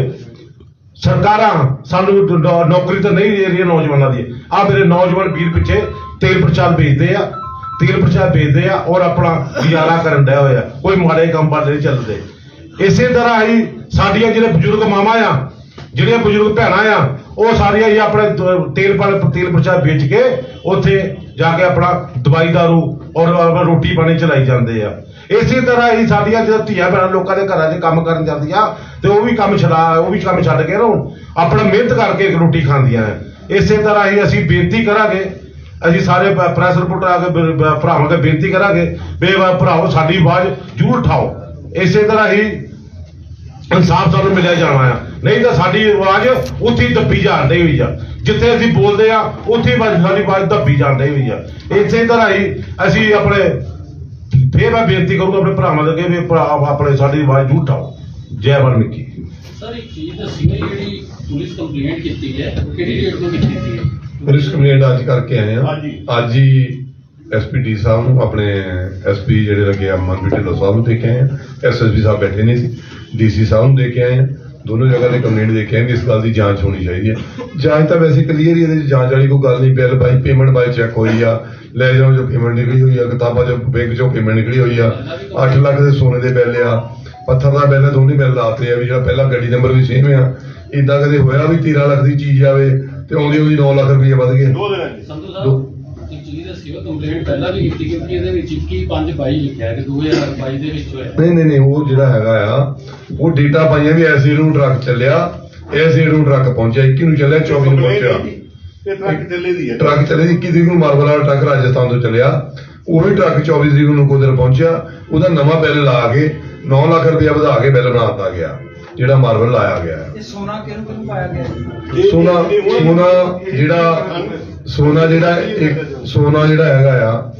[SPEAKER 5] ਸਰਕਾਰਾਂ ਸਾਨੂੰ ਨੌਕਰੀ ਤਾਂ ਨਹੀਂ ਦੇ ਰਹੀਆਂ ਨੌਜਵਾਨਾਂ ਦੀ। ਆ ਮੇਰੇ ਨੌਜਵਾਨ ਵੀਰ ਪਿੱਛੇ ਤੇਲ ਪ੍ਰਚਾਰ ਵੇਚਦੇ ਆ। ਤੇਲ ਪ੍ਰਚਾਰ ਵੇਚਦੇ ਆ ਔਰ ਆਪਣਾ ਗੁਜ਼ਾਰਾ ਕਰਨ ਡਿਆ ਹੋਇਆ। ਕੋਈ ਮਾੜੇ ਕੰਮ ਵਾਲੇ ਨਹੀਂ ਚੱਲਦੇ। ਇਸੇ ਤਰ੍ਹਾਂ ਹੀ ਸਾਡੀਆਂ ਜਿਹੜੇ ਬਜ਼ੁਰਗ ਮਾਮਾ ਆ, ਜਿਹੜੀਆਂ ਬਜ਼ੁਰਗ ਭੈਣਾਂ ਆ, ਉਹ ਸਾਰੀਆਂ ਹੀ ਆਪਣੇ ਤੇਲ ਪਰ ਤੇਲ ਪ੍ਰਚਾਰ ਵੇਚ ਕੇ ਉੱਥੇ ਜਾ ਕੇ ਆਪਣਾ ਦਵਾਈ ਦਾਰੂ ਔਰ ਰੋਟੀ ਪਾਣੀ ਚਲਾਈ ਜਾਂਦੇ ਆ। ਇਸੇ ਤਰ੍ਹਾਂ ਹੀ ਸਾਡੀਆਂ ਜਦੋਂ ਧੀਆਂ ਭੈਣਾਂ ਲੋਕਾਂ ਦੇ ਘਰਾਂ 'ਚ ਕੰਮ ਕਰਨ ਜਾਂਦੀਆਂ, ਤੇ ਉਹ ਵੀ ਕੰਮ ਛਡਾ, ਉਹ ਵੀ ਕੰਮ ਛੱਡ ਕੇ ਨਾ ਆਪਣਾ ਮਿਹਨਤ ਕਰਕੇ ਰੋਟੀ ਖਾਂਦੀਆਂ ਆ ਇਸੇ ਤਰ੍ਹਾਂ ਹੀ ਅਸੀਂ ਬੇਨਤੀ ਕਰਾਂਗੇ, ਅਸੀਂ ਸਾਰੇ ਪ੍ਰੈਸ ਰਿਪੋਰਟਰ ਆ ਕੇ ਭਰਾਵਾਂ ਕੇ ਬੇਨਤੀ ਕਰਾਂਗੇ ਵੀ ਭਰਾਓ, ਸਾਡੀ ਆਵਾਜ਼ ਜ਼ਰੂਰ ਉਠਾਓ। ਇਸੇ ਤਰ੍ਹਾਂ ਹੀ ਇਨਸਾਫ ਸਾਨੂੰ ਮਿਲਿਆ ਜਾਣਾ ਆ। ਨਹੀਂ ਤਾਂ ਸਾਡੀ ਆਵਾਜ਼ ਉੱਥੇ ਹੀ ਦੱਬੀ ਜਾਣ ਡਈ ਹੋਈ ਆ। ਜਿੱਥੇ ਅਸੀਂ ਬੋਲਦੇ ਆ ਉੱਥੇ ਸਾਡੀ ਆਵਾਜ਼ ਦੱਬੀ ਜਾਣ ਡਈ ਹੋਈ ਆ। ਇਸੇ ਤਰ੍ਹਾਂ ਹੀ ਅਸੀਂ ਆਪਣੇ ਫੇਰ ਮੈਂ ਬੇਨਤੀ ਕਰੂੰਗਾ ਆਪਣੇ ਭਰਾਵਾਂ ਦੇ ਅੱਗੇ ਵੀ ਭਰਾ ਆਪਣੇ ਸਾਡੀ ਆਵਾਜ਼ ਉਠਾਓ ਜੈ ਵਾਲਮੀਕੀ
[SPEAKER 6] ਸਰ ਇੱਕ ਚੀਜ਼ ਦੱਸੀ ਹੈ ਜਿਹੜੀ ਪੁਲਿਸ ਕੰਪਲੇਂਟ ਕੀਤੀ ਹੈ ਉਹ ਕਿਹੜੀ ਡੇਟ ਤੋਂ ਕੀਤੀ ਸੀ?
[SPEAKER 1] ਪੁਲਿਸ ਕੰਪਲੇਂਟ ਅੱਜ ਕਰਕੇ ਆਏ ਆ। ਅੱਜ ਹੀ ਐਸਪੀਡੀ ਸਾਹਿਬ ਨੂੰ ਆਪਣੇ ਐਸਪੀ ਜਿਹੜੇ ਲੱਗੇ ਆ ਮਨਵੀਰ ਢਿੱਲੋਂ ਸਾਹਿਬ ਨੂੰ ਦੇ ਕੇ ਆਏ ਆ। ਐਸਐਸਪੀ ਸਾਹਿਬ ਬੈਠੇ ਨਹੀਂ ਸੀ। ਡੀਸੀ ਸਾਹਿਬ ਨੂੰ ਦੇ ਕੇ ਆਏ ਆ। ਦੋਨੋਂ ਜਗ੍ਹਾ ਤੇ ਕੰਪਲੇਂਟ ਦੇ ਕੇ ਆਏ ਵੀ ਇਸ ਗੱਲ ਦੀ ਜਾਂਚ ਹੋਣੀ ਚਾਹੀਦੀ ਹੈ। ਜਾਂਚ ਤਾਂ ਵੈਸੇ ਕਲੀਅਰ ਹੀ ਇਹਦੇ ਵਿੱਚ ਜਾਂਚ ਵਾਲੀ ਕੋਈ ਗੱਲ ਨਹੀਂ bill by payment by cheque ਹੋਈ ਆ ਲੈ ਜਾਓ ਜੋ ਪੇਮੈਂਟ ਨਿਕਲੀ ਹੋਈ ਆ ਕਿਤਾਬਾਂ ਜੋ ਬੈਂਕ ਚੋਂ ਪੇਮੈਂਟ ਨਿਕਲੀ ਹੋਈ ਆ 8 ਲੱਖ ਦੇ ਸੋਨੇ ਦੇ ਬਿੱਲ ਆ ਪੱਥਰ ਦਾ ਬਿੱਲ ਆ, ਦੋਨੇ ਬਿੱਲ ਲਾਤੇ ਆ ਵੀ ਜਿਹੜਾ ਪਹਿਲਾ ਗੱਡੀ ਨੰਬਰ ਵੀ ਸੇਮ ਆ। ਇਦਾਂ ਕਦੇ ਹੋਇਆ ਵੀ 13 ਲੱਖ ਦੀ ਚੀਜ਼ ਆਵੇ ਤੇ ਆਉਂਦੀ ਉਹਦੀ 9 ਲੱਖ ਰੁਪਏ ਵੱਧ ਗਏ
[SPEAKER 6] ਸੰਧੂ ਸਾਹਿਬ ਇੱਕ ਚੀਜ਼ ਦੱਸੀ ਉਹ ਕੰਪਲੇਂਟ ਪਹਿਲਾਂ ਵੀ ਕੀਤੀ ਕਿਉਂਕਿ ਇਹਦੇ ਵਿੱਚ 21 ਲਿਖਿਆ ਹੈ ਕਿ 2022 ਦੇ ਵਿੱਚ ਹੋਇਆ।
[SPEAKER 1] ਨਹੀਂ ਨਹੀਂ ਨਹੀਂ ਉਹ ਜਿਹੜਾ ਹੈਗਾ ਆ ਉਹ ਡੇਟਾ ਪਾਈਆਂ ਵੀ ਐਸਿਡ ਨੂੰ ਟਰੱਕ ਚੱਲਿਆ ਐਸਿਡ ਨੂੰ ਟਰੱਕ ਪਹੁੰਚਿਆ 21 ਨੂੰ ਚੱਲਿਆ 24 ਨੂੰ ਪਹੁੰਚਿਆ।
[SPEAKER 4] ਇਹ ਟਰੱਕ ਚੱਲੇ ਦੀ ਹੈ
[SPEAKER 1] ਟਰੱਕ ਚੱਲੇ ਸੀ 21 ਤਰੀਕ ਨੂੰ ਮਾਰਬਲ ਵਾਲਾ ਟਰੱਕ ਰਾਜਸਥਾਨ ਤੋਂ ਚੱਲਿਆ। ਉਹੀ ਟਰੱਕ 24 ਤਰੀਕ ਨੂੰ ਕੋਦਰ ਪਹੁੰਚਿਆ ਉਹਦਾ ਨਵਾਂ ਬਿੱਲ ਲਾ ਕੇ 9 ਲੱਖ ਰੁਪਇਆ ਵਧਾ ਕੇ ਬਿੱਲ ਬਣਾ ਦਿੱਤਾ ਗਿਆ। ਜਿਹੜਾ ਮਾਰਬਲ ਲਾਇਆ ਗਿਆ ਹੈ।
[SPEAKER 7] ਇਹ ਸੋਨਾ ਕਿਹਨੂੰ ਕਿਹਨੂੰ ਪਾਇਆ ਗਿਆ? ਜੀ?
[SPEAKER 1] ਸੋਨਾ ਸੋਨਾ ਜਿਹੜਾ ਸੋਨਾ ਜਿਹੜਾ ਇੱਕ ਸੋਨਾ ਜਿਹੜਾ ਹੈਗਾ ਆ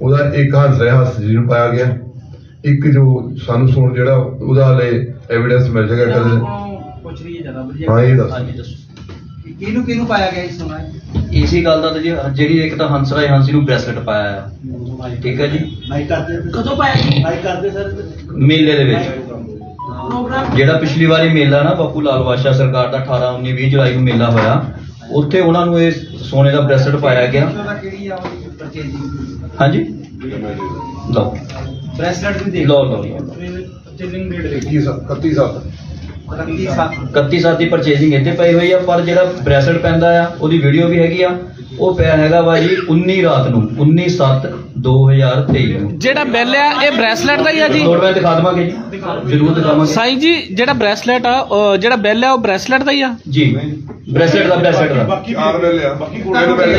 [SPEAKER 1] ਉਹਦਾ ਇੱਕ ਹੱਥ ਰਿਹਾ ਹੱਥ ਜੀ ਨੂੰ ਪਾਇਆ ਗਿਆ। ਇੱਕ ਜੋ ਸਾਨੂੰ ਸੋਨ ਜਿਹੜਾ ਉਹਦਾ ਹਲੇ ਐਵੀਡੈਂਸ ਮਿਲ ਜਾਏਗਾ ਕਦੇ
[SPEAKER 7] ਪੁੱਛ ਰਹੀ ਹੈ ਜ਼ਿਆਦਾ ਵਧੀਆ।
[SPEAKER 1] ਹਾਂ ਇਹ ਦੱਸ।
[SPEAKER 2] ਹਾਂਜੀ ਦੱਸੋ।
[SPEAKER 7] ਕਿਹਨੂੰ ਕਿਹਨੂੰ ਪਾਇਆ ਗਿਆ ਇਹ ਸੋਨਾ?
[SPEAKER 2] ਇਸੀ ਗੱਲ ਦਾ ਤਾਂ ਜੀ ਜਿਹੜੀ ਇੱਕ ਤਾਂ ਹੰਸਰਾਜ ਹੰਸੀ ਨੂੰ ਬ੍ਰੈਸਲੇਟ ਪਾਇਆ ਠੀਕ ਹੈ ਜੀ।
[SPEAKER 7] ਕਦੋਂ ਪਾਇਆ ਸਰ?
[SPEAKER 2] ਮੇਲੇ ਦੇ ਵਿੱਚ। ਜਿਹੜਾ ਪਿਛਲੀ ਵਾਰੀ ਮੇਲਾ ਨਾ ਬਾਪੂ ਲਾਲ ਬਾਦਸ਼ਾਹ ਸਰਕਾਰ ਦਾ 18 19 20 ਜੁਲਾਈ ਨੂੰ ਮੇਲਾ ਹੋਇਆ ਉੱਥੇ ਉਹਨਾਂ ਨੂੰ ਇਹ ਸੋਨੇ ਦਾ ਬ੍ਰੈਸਲੇਟ ਪਾਇਆ ਗਿਆ। ਹਾਂਜੀ? ਲਓ।
[SPEAKER 7] ਬ੍ਰੈਸਲੇਟ ਵੀ ਦੇਖ
[SPEAKER 2] ਲਓ ਲਓ ਲਓ।
[SPEAKER 7] ਚਿਲਿੰਗ ਰੇਟ ਦੇਖ
[SPEAKER 1] 31 31 ਸਾਲ।
[SPEAKER 7] 31 7
[SPEAKER 2] 31 ਸਾਲ ਦੀ ਪਰਚੇਜ਼ਿੰਗ ਇੱਥੇ ਪਈ ਹੋਈ ਆ ਪਰ ਜਿਹੜਾ ਬ੍ਰੈਸਲੇਟ ਪੈਂਦਾ ਆ ਉਹਦੀ ਵੀਡੀਓ ਵੀ ਹੈਗੀ ਆ। ਉਹ ਪਿਆ ਹੈਗਾ ਵਾ ਜੀ 19 ਰਾਤ ਨੂੰ 19 7 2023 ਨੂੰ।
[SPEAKER 8] ਜਿਹੜਾ ਬਿੱਲ ਆ ਇਹ ਬ੍ਰੈਸਲੇਟ ਦਾ ਹੀ ਆ ਜੀ?
[SPEAKER 2] ਲੋੜ ਮੈਂ ਦਿਖਾ ਦਵਾਂਗੇ ਜੀ ਜ਼ਰੂਰ ਦਿਖਾਵਾਂਗੇ।
[SPEAKER 8] ਸਾਈਂ ਜੀ ਜਿਹੜਾ ਬ੍ਰੈਸਲੇਟ ਆ ਜਿਹੜਾ ਬਿੱਲ ਆ ਉਹ ਬ੍ਰੈਸਲੇਟ ਦਾ ਹੀ ਆ?
[SPEAKER 2] ਜੀ। ਬ੍ਰੈਸਲੇਟ ਦਾ ਬ੍ਰੈਸਲੇਟ ਦਾ।
[SPEAKER 1] ਚਾਰ ਬਿੱਲ ਆ ਬਾਕੀ ਕੋਲੇ ਨੂੰ ਬਿੱਲ